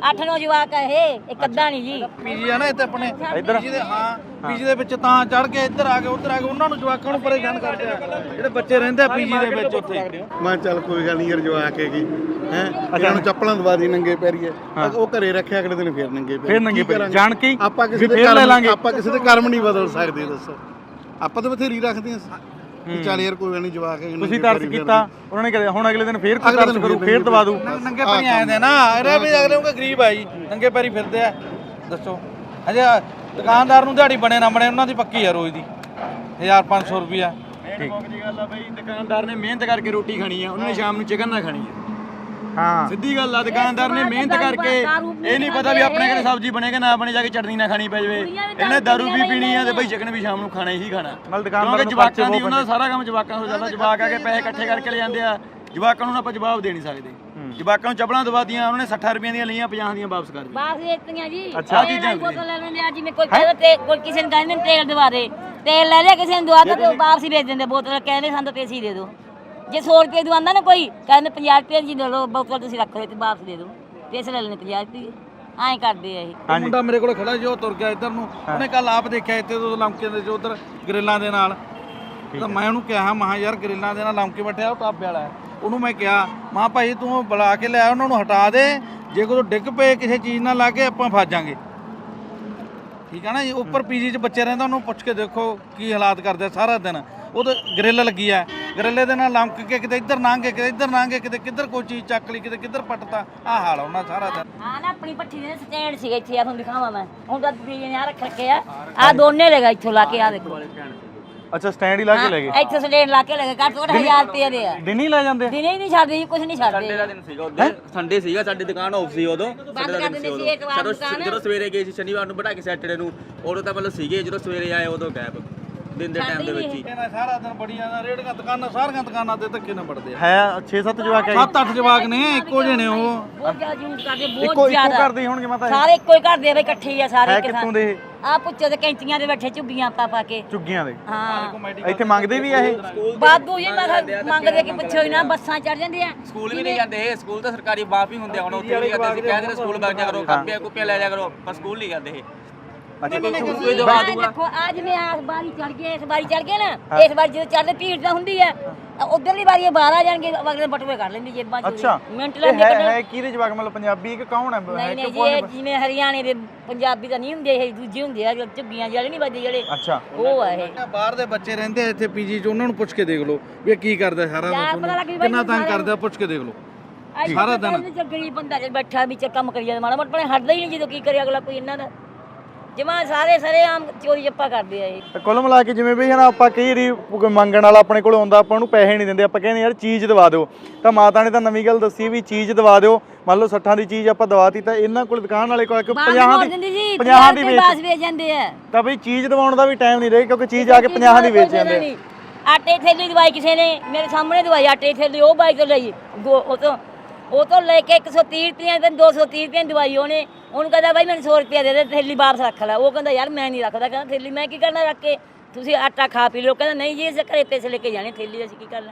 [SPEAKER 7] ਅੱਠ ਨੌ ਜਵਾਕ? ਆ ਇਹ ਇੱਕ ਅੱਧਾ ਨਹੀਂ ਜੀ।
[SPEAKER 4] ਪੀਜੀ ਆ ਨਾ ਇੱਥੇ ਆਪਣੇ।
[SPEAKER 1] ਇੱਧਰ?
[SPEAKER 4] ਪੀਜੀ ਦੇ ਹਾਂ। ਪੀਜੀ ਦੇ ਵਿੱਚ ਤਾਂ ਚੜ ਕੇ ਇੱਧਰ ਆ ਕੇ ਉੱਧਰ ਆ ਕੇ ਉਹਨਾਂ ਨੂੰ ਜਵਾਕਾਂ ਨੂੰ ਪਰੇਸ਼ਾਨ ਕਰਦੇ ਆ ਜਿਹੜੇ ਬੱਚੇ ਰਹਿੰਦੇ ਆ ਪੀਜੀ ਦੇ ਵਿੱਚ ਉੱਥੇ।
[SPEAKER 6] ਮੈਂ ਚੱਲ ਕੋਈ ਗੱਲ ਨਹੀਂ ਯਾਰ ਜਵਾਕ ਹੈਗੀ। ਹੈ? ਇਹਨਾਂ ਨੂੰ ਚੱਪਲਾਂ ਦਵਾ ਦੀ ਨੰਗੇ ਪੈਰੀਏ। ਉਹ ਘਰੇ ਰੱਖਿਆ ਅਗਲੇ ਦਿਨ ਫੇਰ ਨੰਗੇ ਪੈਰੀ
[SPEAKER 1] ਫਿਰ ਨੰਗੇ ਪੈਰੀ। ਜਾਣ ਕੇ?
[SPEAKER 6] ਆਪਾਂ ਕਿਸੇ
[SPEAKER 1] ਵੀ
[SPEAKER 6] ਦੇ
[SPEAKER 1] ਫੇਰ ਲੈ
[SPEAKER 6] ਕਰਮ
[SPEAKER 1] ਲਾਂਗੇ।
[SPEAKER 6] ਆਪਾਂ ਕਿਸੇ ਦੇ ਕਰਮ ਨਹੀਂ ਬਦਲ ਸਕਦੇ ਦੱਸੋ। ਆਪਾਂ ਤਾਂ ਬਥੇਰੀ ਰੱਖਦੇ ਕਿ ਚੱਲ ਯਾਰ ਕੋਈ ਗੱਲ ਨਹੀਂ ਜਵਾਕ ਹੈ
[SPEAKER 1] ਤੁਸੀਂ ਤਰਸ ਕੀਤਾ ਉਹਨਾਂ ਨੇ ਕਿਹਾ ਹੁਣ ਅਗਲੇ ਦਿਨ ਫੇਰ ਕੋਈ ਤਰਸ ਕਰੂ ਫੇਰ ਦਵਾ ਦੂ।
[SPEAKER 4] ਨੰਗੇ ਪੈਰੀ ਆਏ ਦੇ ਨਾ ਇਹਦਾ ਵੀ ਅਗਲੇ ਨੂੰ ਗਰੀਬ ਆ ਜੀ ਨੰਗੇ ਪੈਰੀ ਫਿਰਦੇ ਆ। ਦੱਸੋ। ਅਜੇ ਦੁਕਾਨਦਾਰ ਨੂੰ ਦਿਹਾੜੀ ਬਣੇ ਨਾ ਬਣੇ ਉਹਨਾਂ ਦੀ ਪੱਕੀ ਆ ਰੋਜ਼ ਦੀ। 1500 ਰੁਪਿਆ
[SPEAKER 10] ਗੱਲ ਆ ਬਈ ਦੁਕਾਨਦਾਰ ਨੇ ਮਿਹਨਤ ਕਰਕੇ ਰੋਟੀ ਖਾਣੀ ਆ ਉਹਨਾਂ ਨੇ ਸ਼ਾਮ ਨੂੰ ਚਿਕਨ ਨਾ ਖਾਣੀ ਆ।
[SPEAKER 1] ਹਾਂ।
[SPEAKER 10] ਸਿੱਧੀ ਗੱਲ ਆ ਦੁਕਾਨਦਾਰ ਨੇ ਮਿਹਨਤ ਕਰਕੇ ਇਹ ਨਹੀਂ ਪਤਾ ਵੀ ਆਪਣੇ ਘਰੇ ਸਬਜ਼ੀ ਬਣੇਗਾ ਨਾ ਬਣੇ ਜਾ ਕੇ ਚਟਨੀ ਨਾ ਖਾਣੀ ਪੈ ਜਾਵੇ। ਇਹਨੇ ਦਾਰੂ ਵੀ ਪੀਣੀ ਆ ਤੇ ਬਈ ਚਿਕਨ ਵੀ ਸ਼ਾਮ ਨੂੰ ਖਾਣਾ ਹੀ ਖਾਣਾ।
[SPEAKER 1] ਨਾਲ ਦੁਕਾਨਦਾਰ
[SPEAKER 10] ਕਿਉਂਕਿ
[SPEAKER 1] ਨੂੰ ਖਰਚੇ
[SPEAKER 10] ਜਵਾਕਾਂ ਦੀ
[SPEAKER 1] ਬਹੁਤ
[SPEAKER 10] ਉਹਨਾਂ ਦਾ ਸਾਰਾ ਕੰਮ ਜਵਾਕਾਂ ਤੋਂ ਚੱਲਦਾ ਜਵਾਕ ਆ ਕੇ ਪੈਸੇ ਇਕੱਠੇ ਕਰਕੇ ਲੈ ਜਾਂਦੇ ਆ। ਜਵਾਕਾਂ ਨੂੰ ਆਪਾਂ ਜਵਾਬ ਦੇ ਨਹੀਂ ਸਕਦੇ। ਜਵਾਕਾਂ ਨੂੰ ਚੱਪਲਾਂ ਦਵਾਤੀਆਂ ਉਹਨਾਂ ਨੇ 60 ਰੁਪਈਆਂ ਦੀਆਂ ਲਈਆਂ 50 ਦੀਆਂ ਵਾਪਸ ਕਰ ਦਿੱਤੀਆਂ।
[SPEAKER 7] ਬਾਸ ਵੇਚਤੀਆਂ ਜੀ।
[SPEAKER 1] ਅੱਛਾ।
[SPEAKER 7] ਤੇਲ ਵਾਲੀ ਬੋਤਲ ਲੈ ਲੈਂਦੇ ਅੱਜ ਮੈਂ ਕੋਈ ਕਹਿੰਦਾ ਤੇ ਕੋਈ ਕਿਸੇ ਨੂੰ ਕਹਿੰਦੇ ਨੇ ਤੇਲ ਦਵਾ ਦੇ। ਤੇਲ ਲੈ ਲਿਆ ਕਿਸੇ ਨੂੰ ਦਵਾ ਤਾ ਤੇ ਉਹ ਵਾਪਸ ਹੀ ਵੇਚ ਦਿੰਦੇ ਬੋਤਲ। ਕਹਿੰਦੇ ਸਾਨੂੰ ਤਾਂ ਪੈਸੇ ਹੀ ਦੇ ਦਿਓ। ਜੇ 100 ਰੁਪਏ ਦਵਾਉਂਦਾ ਨਾ ਕੋਈ ਕਹਿੰਦੇ 50 ਰੁਪਏ ਜੀ ਲੈ ਲਓ ਬੋਤਲ ਤੁਸੀਂ ਰੱਖ ਲਓ ਤੇ ਵਾਪਸ ਦੇ ਦਿਓ। ਪੈਸੇ ਲੈ ਲੈਣੇ 50 ਰੁਪਏ। ਐਂ ਕਰਦੇ ਆ ਇਹ।
[SPEAKER 4] ਉਹ ਮੁੰਡਾ ਮੇਰੇ ਕੋਲ ਖੜਾ ਜੋ ਤੁਰ ਗਿਆ ਇੱਧਰ ਨੂੰ। ਉਹਨੇ ਕੱਲ ਆਪ ਦੇਖਿਆ ਇੱਥੇ ਤੋਂ ਲੰਕੇ ਦੇ ਜੋ ਉਧਰ ਗ੍ਰਿਲਾਂ ਦੇ ਨਾਲ। ਤਾਂ ਮੈਂ ਉਹਨੂੰ ਕਿਹਾ ਮਹਾ ਯਾਰ ਗ੍ਰਿਲਾਂ ਦੇ ਨਾਲ ਲੰਕੇ ਬੈਠਿਆ ਉਹ ਟਾਬੇ ਵਾਲਾ ਹੈ। ਉਹਨੂੰ ਮੈਂ ਕਿਹਾ, ਮਾ ਭਾਈ ਤੂੰ ਬੁਲਾ ਕੇ ਲੈ ਉਹਨਾਂ ਨੂੰ ਹਟਾ ਦੇ। ਜੇ ਕੋਈ ਡਿੱਗ ਪਏ, ਕਿਸੇ ਚੀਜ਼ ਨਾਲ ਲਾ ਕੇ ਆਪਾਂ ਫਸ ਜਾਾਂਗੇ ਠੀਕ ਹੈ ਨਾ ਜੀ? ਉੱਪਰ ਪੀਜੀ 'ਚ ਬੱਚੇ ਰਹਿੰਦਾ, ਉਹਨੂੰ ਪੁੱਛ ਕੇ ਦੇਖੋ ਕੀ ਹਾਲਾਤ ਕਰਦੇ ਸਾਰਾ ਦਿਨ। ਉਹ ਤਾਂ ਗ੍ਰਿਲ ਲੱਗੀ ਆ। ਗ੍ਰਿਲੇ ਦੇ ਨਾਲ ਲੰਕ ਕੇ ਕਿਤੇ ਇੱਧਰ ਲੰਘੇ ਕਿਤੇ ਇੱਧਰ ਲੰਘੇ ਕਿਤੇ ਕਿੱਧਰ ਕੋਈ ਚੀਜ਼ ਚੱਕ ਲਈ, ਕਿਤੇ ਕਿੱਧਰ ਪੱਟਤਾ। ਆਹ ਹਾਲ ਉਹਨਾਂ ਸਾਰਾ ਦਿਨ।
[SPEAKER 7] ਹਾਂ ਨਾ, ਆਪਣੀ ਪੱਠੀ ਦੇ ਸਟੈਂਡ ਸੀਗਾ ਇੱਥੇ ਆ ਤੁਹਾਨੂੰ ਦਿਖਾਵਾਂ ਮੈਂ। ਹੁਣ ਤਾਂ ਬੀਜ ਨੇ ਆ ਰੱਖ ਰੱਖੇ ਆ। ਆ ਦੋਨੇ ਲਗਾ ਇੱਥੋਂ ਲਾ ਕੇ ਆ ਦੇਖੋ।
[SPEAKER 1] ਅੱਛਾ ਸਟੈਂਡ ਹੀ ਲਾ ਕੇ ਲੈ ਗਏ?
[SPEAKER 7] ਇੱਥੇ ਸਟੈਂਡ ਲਾ ਕੇ ਲਗੇ ਘੱਟ ਤੋਂ ਘੱਟ 1000 ਰੁਪਏ ਦੇ ਆ।
[SPEAKER 1] ਦਿਨ ਹੀ ਲੈ ਜਾਂਦੇ ਆ?
[SPEAKER 7] ਦਿਨੇ ਹੀ ਨਹੀਂ ਛੱਡਦੇ ਜੀ ਕੁਝ ਨਹੀਂ ਛੱਡਦੇ।
[SPEAKER 10] ਦਿਨ ਸੀਗਾ ਉਦੋਂ। ਸੰਡੇ ਸੀਗਾ ਸਾਡੀ ਦੁਕਾਨ ਆਫ ਸੀ ਉਦੋਂ।
[SPEAKER 7] ਬੰਦ ਕਰ ਦਿੰਦੇ ਸੀ ਇੱਕ ਵਾਰ ਦੁਕਾਨ।
[SPEAKER 10] ਜਦੋਂ ਸਵੇਰੇ ਗਏ ਸੀ ਸ਼ਨੀਵਾਰ ਨੂੰ ਬਣਾ ਕੇ ਸੈਟਰਡੇ ਨੂੰ ਉਦੋਂ ਤਾਂ ਮਤਲਬ ਸੀਗੇ ਜਦੋਂ ਸਵੇਰੇ ਆਏ ਉਦੋਂ ਗਾਇਬ। ਦਿਨ ਦੇ ਟਾਈਮ ਦੇ ਵਿੱਚ ਹੀ।
[SPEAKER 4] ਇਹਨਾਂ ਸਾਰਾ ਦਿਨ ਬੜੀ ਜਾਂਦਾ ਰੇੜੀਆਂ ਦੁਕਾਨਾਂ ਸਾਰੀਆਂ ਦੁਕਾਨਾਂ ਤੇ ਧੱਕੇ ਨਾਲ ਵੜਦੇ ਆ।
[SPEAKER 1] ਹੈ 6-7 ਜਵਾਕ ਹੈ
[SPEAKER 4] ਸੱਤ ਅੱਠ ਜਵਾਕ ਨੇ ਇੱਕੋ ਜਿਹੇ ਨੇ ਉਹ।
[SPEAKER 7] ਬਹੁਤ ਜ਼ਿਆਦਾ ਯੂਜ਼ ਕਰਦੇ
[SPEAKER 1] ਇੱਕੋ
[SPEAKER 7] ਬਹੁਤ
[SPEAKER 1] ਇੱਕੋ
[SPEAKER 7] ਜ਼ਿਆਦਾ।
[SPEAKER 1] ਕਰਦੇ ਹੋਣਗੇ ਮਾਤਾ ਇਹ?
[SPEAKER 7] ਸਾਰੇ ਇੱਕੋ ਹੀ ਕਰਦੇ ਆ ਬਈ ਇਕੱਠੇ ਹੀ ਆ ਸਾਰੇ
[SPEAKER 1] ਹੈ
[SPEAKER 7] ਇੱਕ
[SPEAKER 1] ਕਿੱਥੋਂ ਦੇ ਇਹ?
[SPEAKER 7] ਆ ਪੁੱਛੋ ਤੇ ਕੈਂਚੀਆਂ ਦੇ ਬੈਠੇ ਝੁੱਗੀਆਂ ਪਾ ਪਾ ਕੇ।
[SPEAKER 1] ਝੁੱਗੀਆਂ ਦੇ।
[SPEAKER 7] ਹਾਂ।
[SPEAKER 1] ਇੱਥੇ ਮੰਗਦੇ ਵੀ ਆ ਇਹ?
[SPEAKER 7] ਬਾਦੂ ਜੀ ਮੈਂ ਕਿਹਾ ਮੰਗਦੇ ਕਿ ਪੁੱਛੋ ਹੀ ਨਾ ਬੱਸਾਂ ਚੜ ਜਾਂਦੇ ਆ
[SPEAKER 10] ਸਕੂਲ ਵੀ ਨਹੀਂ ਜਾਂਦੇ ਇਹ ਸਕੂਲ ਤਾਂ ਸਰਕਾਰੀ ਮਾਫ ਹੀ ਹੁੰਦੇ ਆ, ਹੁਣ ਉੱਥੇ ਵੀ ਜਾਂਦੇ ਸੀ ਕਹਿੰਦੇ ਸਕੂਲ ਵਗ ਜਾ ਕਰੋ ਕਾਪੀਆਂ ਕੁੱਪੀਆਂ ਲੈ ਜਾ ਕਰੋ ਪਰ ਸਕੂਲ ਨਹੀਂ ਜਾਂਦੇ ਇਹ।
[SPEAKER 1] ਅੱਛਾ
[SPEAKER 10] ਕੋਈ ਦਵਾ
[SPEAKER 7] ਆਹ ਦੇਖੋ ਅੱਜ ਮੈਂ ਆਸ ਬਾਰੀ ਚੜ ਗਏ ਇਸ ਬਾਰੀ ਚੜ ਗਏ ਨਾ ਇਸ ਵਾਰ ਜਦੋਂ ਚੜਦੇ ਭੀੜ ਤਾਂ ਹੁੰਦੀ ਆ। ਉਧਰਲੀ ਵਾਰੀ ਇਹ ਬਾਹਰ ਆ ਜਾਣਗੇ ਅਗਲੇ ਬਟੂਏ ਕਰ ਲੈਂਦੇ ਜੇਬਾਂ ਚ।
[SPEAKER 1] ਅੱਛਾ।
[SPEAKER 7] ਮਿੰਟ
[SPEAKER 1] ਇਹ
[SPEAKER 7] ਲੱਗਦੇ
[SPEAKER 1] ਹੈ
[SPEAKER 7] ਕੱਢਣ।
[SPEAKER 1] ਹੈ ਕਿਹਦੇ ਜਵਾਕ? ਮਤਲਬ ਪੰਜਾਬੀ ਕਿ ਕੌਣ ਹੈ? ਹੈ
[SPEAKER 7] ਨਹੀਂ
[SPEAKER 1] ਕਿ
[SPEAKER 7] ਨਹੀਂ ਜੀ
[SPEAKER 1] ਕੌਣ
[SPEAKER 7] ਇਹ
[SPEAKER 1] ਹੈ?
[SPEAKER 7] ਜਿਵੇਂ ਹਰਿਆਣੇ ਦੇ ਪੰਜਾਬੀ ਤਾਂ ਨਹੀਂ ਹੁੰਦੇ ਇਹ ਦੂਜੇ ਹੁੰਦੇ ਆ ਜਿਹੜੇ ਝੁੱਗੀਆਂ ਜਿਹੜੇ ਨਹੀਂ ਵੱਜਦੇ ਜਿਹੜੇ।
[SPEAKER 1] ਅੱਛਾ।
[SPEAKER 7] ਉਹ ਆ ਇਹ।
[SPEAKER 4] ਬਾਹਰ ਦੇ ਬੱਚੇ ਰਹਿੰਦੇ ਆ ਇੱਥੇ ਪੀਜੀ 'ਚ ਉਹਨਾਂ ਨੂੰ ਪੁੱਛ ਕੇ ਦੇਖ ਲਓ ਵੀ ਇਹ ਕੀ ਕਰਦਾ ਸਾਰਾ
[SPEAKER 7] ਯਾਰ
[SPEAKER 4] ਦਿਨ
[SPEAKER 7] ਪਤਾ ਲੱਗ ਵੀ
[SPEAKER 4] ਤੁਹਾਨੂੰ। ਕਿੰਨਾ
[SPEAKER 7] ਬਾਈ
[SPEAKER 4] ਤੰਗ
[SPEAKER 7] ਸਾਰੇ-
[SPEAKER 4] ਕਰਦਾ ਪੁੱਛ ਕੇ ਦੇਖ ਲਓ।
[SPEAKER 7] ਸਾਰਾ ਦਿਨ। ਜੇ ਗਰੀਬ ਬੰਦਾ ਜੇ ਬੈਠਾ ਵਿੱਚ ਕੰਮ ਕਰੀ ਜਾਂਦਾ ਮਾੜਾ ਮੋਟਾ ਪਰ ਹਟਦਾ ਹੀ ਨਹੀਂ ਜਦੋਂ ਕੀ ਕਰੇ ਅਗਲਾ ਕੋਈ ਇਹਨਾਂ ਦਾ। ਜਮਾ ਸਾਰੇ ਸਾਰੇ ਆਮ ਚੋਰੀ ਜੱਪਾ ਕਰਦੇ ਆ ਇਹ।
[SPEAKER 1] ਤੇ ਕੁੱਲ ਮਿਲਾ ਕੇ ਜਿਵੇਂ ਵੀ ਹੈ ਨਾ ਆਪਾਂ ਕਈ ਵਾਰੀ ਕੋਈ ਮੰਗਣ ਵਾਲਾ ਆਪਣੇ ਕੋਲ ਆਉਂਦਾ ਆਪਾਂ ਉਹਨੂੰ ਪੈਸੇ ਨਹੀਂ ਦਿੰਦੇ ਆਪਾਂ ਕਹਿੰਦੇ ਯਾਰ ਚੀਜ਼ ਦਵਾ ਦਿਓ। ਤਾਂ ਮਾਤਾ ਨੇ ਤਾਂ ਨਵੀਂ ਗੱਲ ਦੱਸੀ ਵੀ ਚੀਜ਼ ਦਵਾ ਦਿਓ। ਮੰਨ ਲਓ 60 ਦੀ ਚੀਜ਼ ਆਪਾਂ ਦਵਾਤੀ ਤਾਂ ਇਹਨਾਂ ਕੋਲ ਦੁਕਾਨ ਵਾਲੇ ਕੋਲ ਇੱਕ 50
[SPEAKER 7] 50
[SPEAKER 1] ਦੀ
[SPEAKER 7] ਦਿੰਦੀ ਜੀ
[SPEAKER 1] 50 ਦੀ ਵੇਚ
[SPEAKER 7] ਵੇਚ ਜਾਂਦੇ ਆ।
[SPEAKER 1] ਤਾਂ ਬਈ ਚੀਜ਼ ਦਵਾਉਣ ਦਾ ਵੀ ਟਾਈਮ ਨਹੀਂ ਰਹੇ ਕਿਉਂਕਿ ਚੀਜ਼ ਆ ਕੇ 50 ਦੀ ਵੇਚ ਜਾਂਦੇ।
[SPEAKER 7] ਆਟੇ ਥੈਲੀ ਦਵਾਈ ਕਿਸੇ ਨੇ ਮੇਰੇ ਸਾਹਮਣੇ ਦਵਾਈ ਆਟੇ ਥੈਲੀ ਉਹ ਬਾਈ ਤੋਂ ਲਈ ਉਹ ਤੋਂ ਉਹ ਤੋਂ ਲੈ ਕੇ 130 ਰੁਪਏ ਤੇ 230 ਰੁਪਏ ਦੀ ਦਵਾਈ ਉਹਨੇ, ਉਹਨੂੰ ਕਹਿੰਦਾ ਬਾਈ ਮੈਨੂੰ 100 ਰੁਪਏ ਦੇ ਦੇ, ਥੈਲੀ ਵਾਪਸ ਰੱਖ ਲੈ। ਉਹ ਕਹਿੰਦਾ, ਯਾਰ ਮੈਂ ਨਹੀਂ ਰੱਖਦਾ। ਕਹਿੰਦਾ, ਥੈਲੀ ਮੈਂ ਕੀ ਕਰਨਾ ਰੱਖ ਕੇ? ਤੁਸੀਂ ਆਟਾ ਖਾ ਪੀ ਲਓ। ਕਹਿੰਦਾ, ਨਹੀਂ ਜੀ, ਅਸੀਂ ਘਰੇ ਪੈਸੇ ਲੈ ਕੇ ਜਾਣੇ, ਥੈਲੀ ਅਸੀਂ ਕੀ ਕਰਨਾ?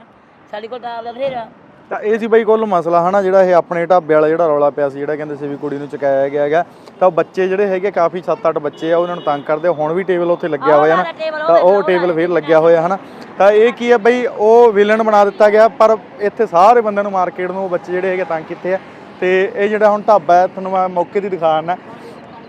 [SPEAKER 7] ਸਾਡੇ ਕੋਲ ਤਾਂ ਆਪਦਾ ਬਥੇਰਾ
[SPEAKER 1] ਤਾਂ ਇਹ ਸੀ ਬਈ ਕੁੱਲ ਮਸਲਾ, ਹਨਾ, ਜਿਹੜਾ ਇਹ ਆਪਣੇ ਢਾਬੇ ਵਾਲਾ ਜਿਹੜਾ ਰੌਲਾ ਪਿਆ ਸੀ, ਜਿਹੜਾ ਕਹਿੰਦੇ ਸੀ ਵੀ ਕੁੜੀ ਨੂੰ ਚੁਕਾਇਆ ਗਿਆ ਹੈਗਾ। ਤਾਂ ਉਹ ਬੱਚੇ ਜਿਹੜੇ ਹੈਗੇ, ਕਾਫੀ 7-8 ਬੱਚੇ ਆ, ਉਹਨਾਂ ਨੂੰ ਤੰਗ ਕਰਦੇ ਆ। ਹੁਣ ਵੀ ਟੇਬਲ ਉੱਥੇ ਲੱਗਿਆ ਹੋਇਆ ਨਾ ਤਾਂ ਉਹ ਟੇਬਲ ਫੇਰ ਲੱਗਿਆ ਹੋਇਆ, ਹਨਾ। ਤਾਂ ਇਹ ਕੀ ਹੈ ਬਈ, ਉਹ ਵਿਲਨ ਬਣਾ ਦਿੱਤਾ ਗਿਆ, ਪਰ ਇੱਥੇ ਸਾਰੇ ਬੰਦਿਆਂ ਨੂੰ ਮਾਰਕੀਟ ਨੂੰ ਉਹ ਬੱਚੇ ਜਿਹੜੇ ਹੈਗੇ ਤੰਗ ਕੀਤੇ ਆ। ਤੇ ਇਹ ਜਿਹੜਾ ਹੁਣ ਢਾਬਾ ਹੈ, ਤੁਹਾਨੂੰ ਮੈਂ ਮੌਕੇ ਦੀ ਦਿਖਾਣਾ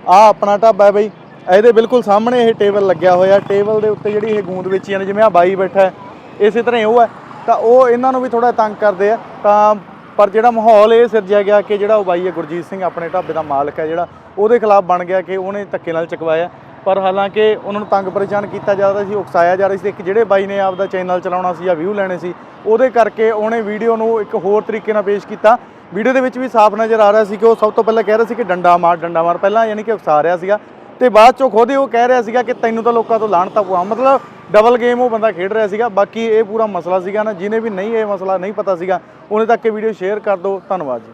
[SPEAKER 1] ਆ। ਆਪਣਾ ਢਾਬਾ ਹੈ ਬਈ, ਇਹਦੇ ਬਿਲਕੁਲ ਸਾਹਮਣੇ ਇਹ ਟੇਬਲ ਲੱਗਿਆ ਹੋਇਆ, ਟੇਬਲ ਦੇ ਉੱਤੇ ਜਿਹੜੀ ਇਹ ਗੂੰਦ ਵੇਚੀ ਜਾਂਦੇ, ਜਿਵੇਂ ਆ ਬਾਈ ਬੈਠਾ ਇਸੇ ਤਰ੍ਹਾਂ ਉਹ ਹੈ। ਤਾਂ ਉਹ ਇਹਨਾਂ ਨੂੰ ਵੀ ਥੋੜਾ ਤੰਗ ਕਰਦੇ ਆ। ਤਾਂ ਪਰ ਜਿਹੜਾ ਮਾਹੌਲ ਇਹ ਸਿਰਜਿਆ ਗਿਆ ਕਿ ਜਿਹੜਾ ਉਹ ਬਾਈ ਹੈ, ਗੁਰਜੀਤ ਸਿੰਘ ਆਪਣੇ ਢਾਬੇ ਦਾ ਮਾਲਕ ਹੈ ਜਿਹੜਾ, ਉਹਦੇ ਖਿਲਾਫ ਬਣ ਗਿਆ ਕਿ ਉਹਨੇ ਧੱਕੇ ਨਾਲ ਚਕਵਾਇਆ। ਪਰ ਹਾਲਾਂਕਿ ਉਹਨਾਂ ਨੂੰ ਤੰਗ ਪਰੇਸ਼ਾਨ ਕੀਤਾ ਜਾ ਰਿਹਾ ਸੀ ਉਕਸਾਇਆ ਜਾ ਰਿਹਾ ਸੀ। ਇੱਕ ਜਿਹੜੇ ਬਾਈ ਨੇ ਆਪਦਾ ਚੈਨਲ ਚਲਾਉਣਾ ਸੀ ਜਾਂ ਵਿਊ ਲੈਣੇ ਸੀ, ਉਹਦੇ ਕਰਕੇ ਉਹਨੇ ਵੀਡੀਓ ਨੂੰ ਇੱਕ ਹੋਰ ਤਰੀਕੇ ਨਾਲ ਪੇਸ਼ ਕੀਤਾ। ਵੀਡੀਓ ਦੇ ਵਿੱਚ ਵੀ ਸਾਫ਼ ਨਜ਼ਰ ਆ ਰਿਹਾ ਸੀ ਕਿ ਉਹ ਸਭ ਤੋਂ ਪਹਿਲਾਂ ਕਹਿ ਰਿਹਾ ਸੀ ਕਿ ਡੰਡਾ ਮਾਰ ਡੰਡਾ ਮਾਰ। ਪਹਿਲਾਂ ਯਾਨੀ ਕਿ ਉਕਸਾ ਰਿਹਾ ਸੀਗਾ। ਤੇ ਬਾਅਦ ਚੋਂ ਖੁਦ ਹੀ ਉਹ ਕਹਿ ਰਿਹਾ ਸੀਗਾ ਕਿ ਤੈਨੂੰ ਤਾਂ ਲੋਕਾਂ ਤੋਂ ਲਾਹਣਤਾ ਪਵਾ ਮਤਲਬ ਡਬਲ ਗੇਮ ਉਹ ਬੰਦਾ ਖੇਡ ਰਿਹਾ ਸੀਗਾ। ਬਾਕੀ ਇਹ ਪੂਰਾ ਮਸਲਾ ਸੀਗਾ ਨਾ, ਜਿਹਨੇ ਵੀ ਨਹੀਂ ਇਹ ਮਸਲਾ ਨਹੀਂ ਪਤਾ ਸੀਗਾ, ਉਹਨੇ ਤੱਕ ਇਹ ਵੀਡੀਓ ਸ਼ੇਅਰ ਕਰ ਦਿਓ। ਧੰਨਵਾਦ ਜੀ।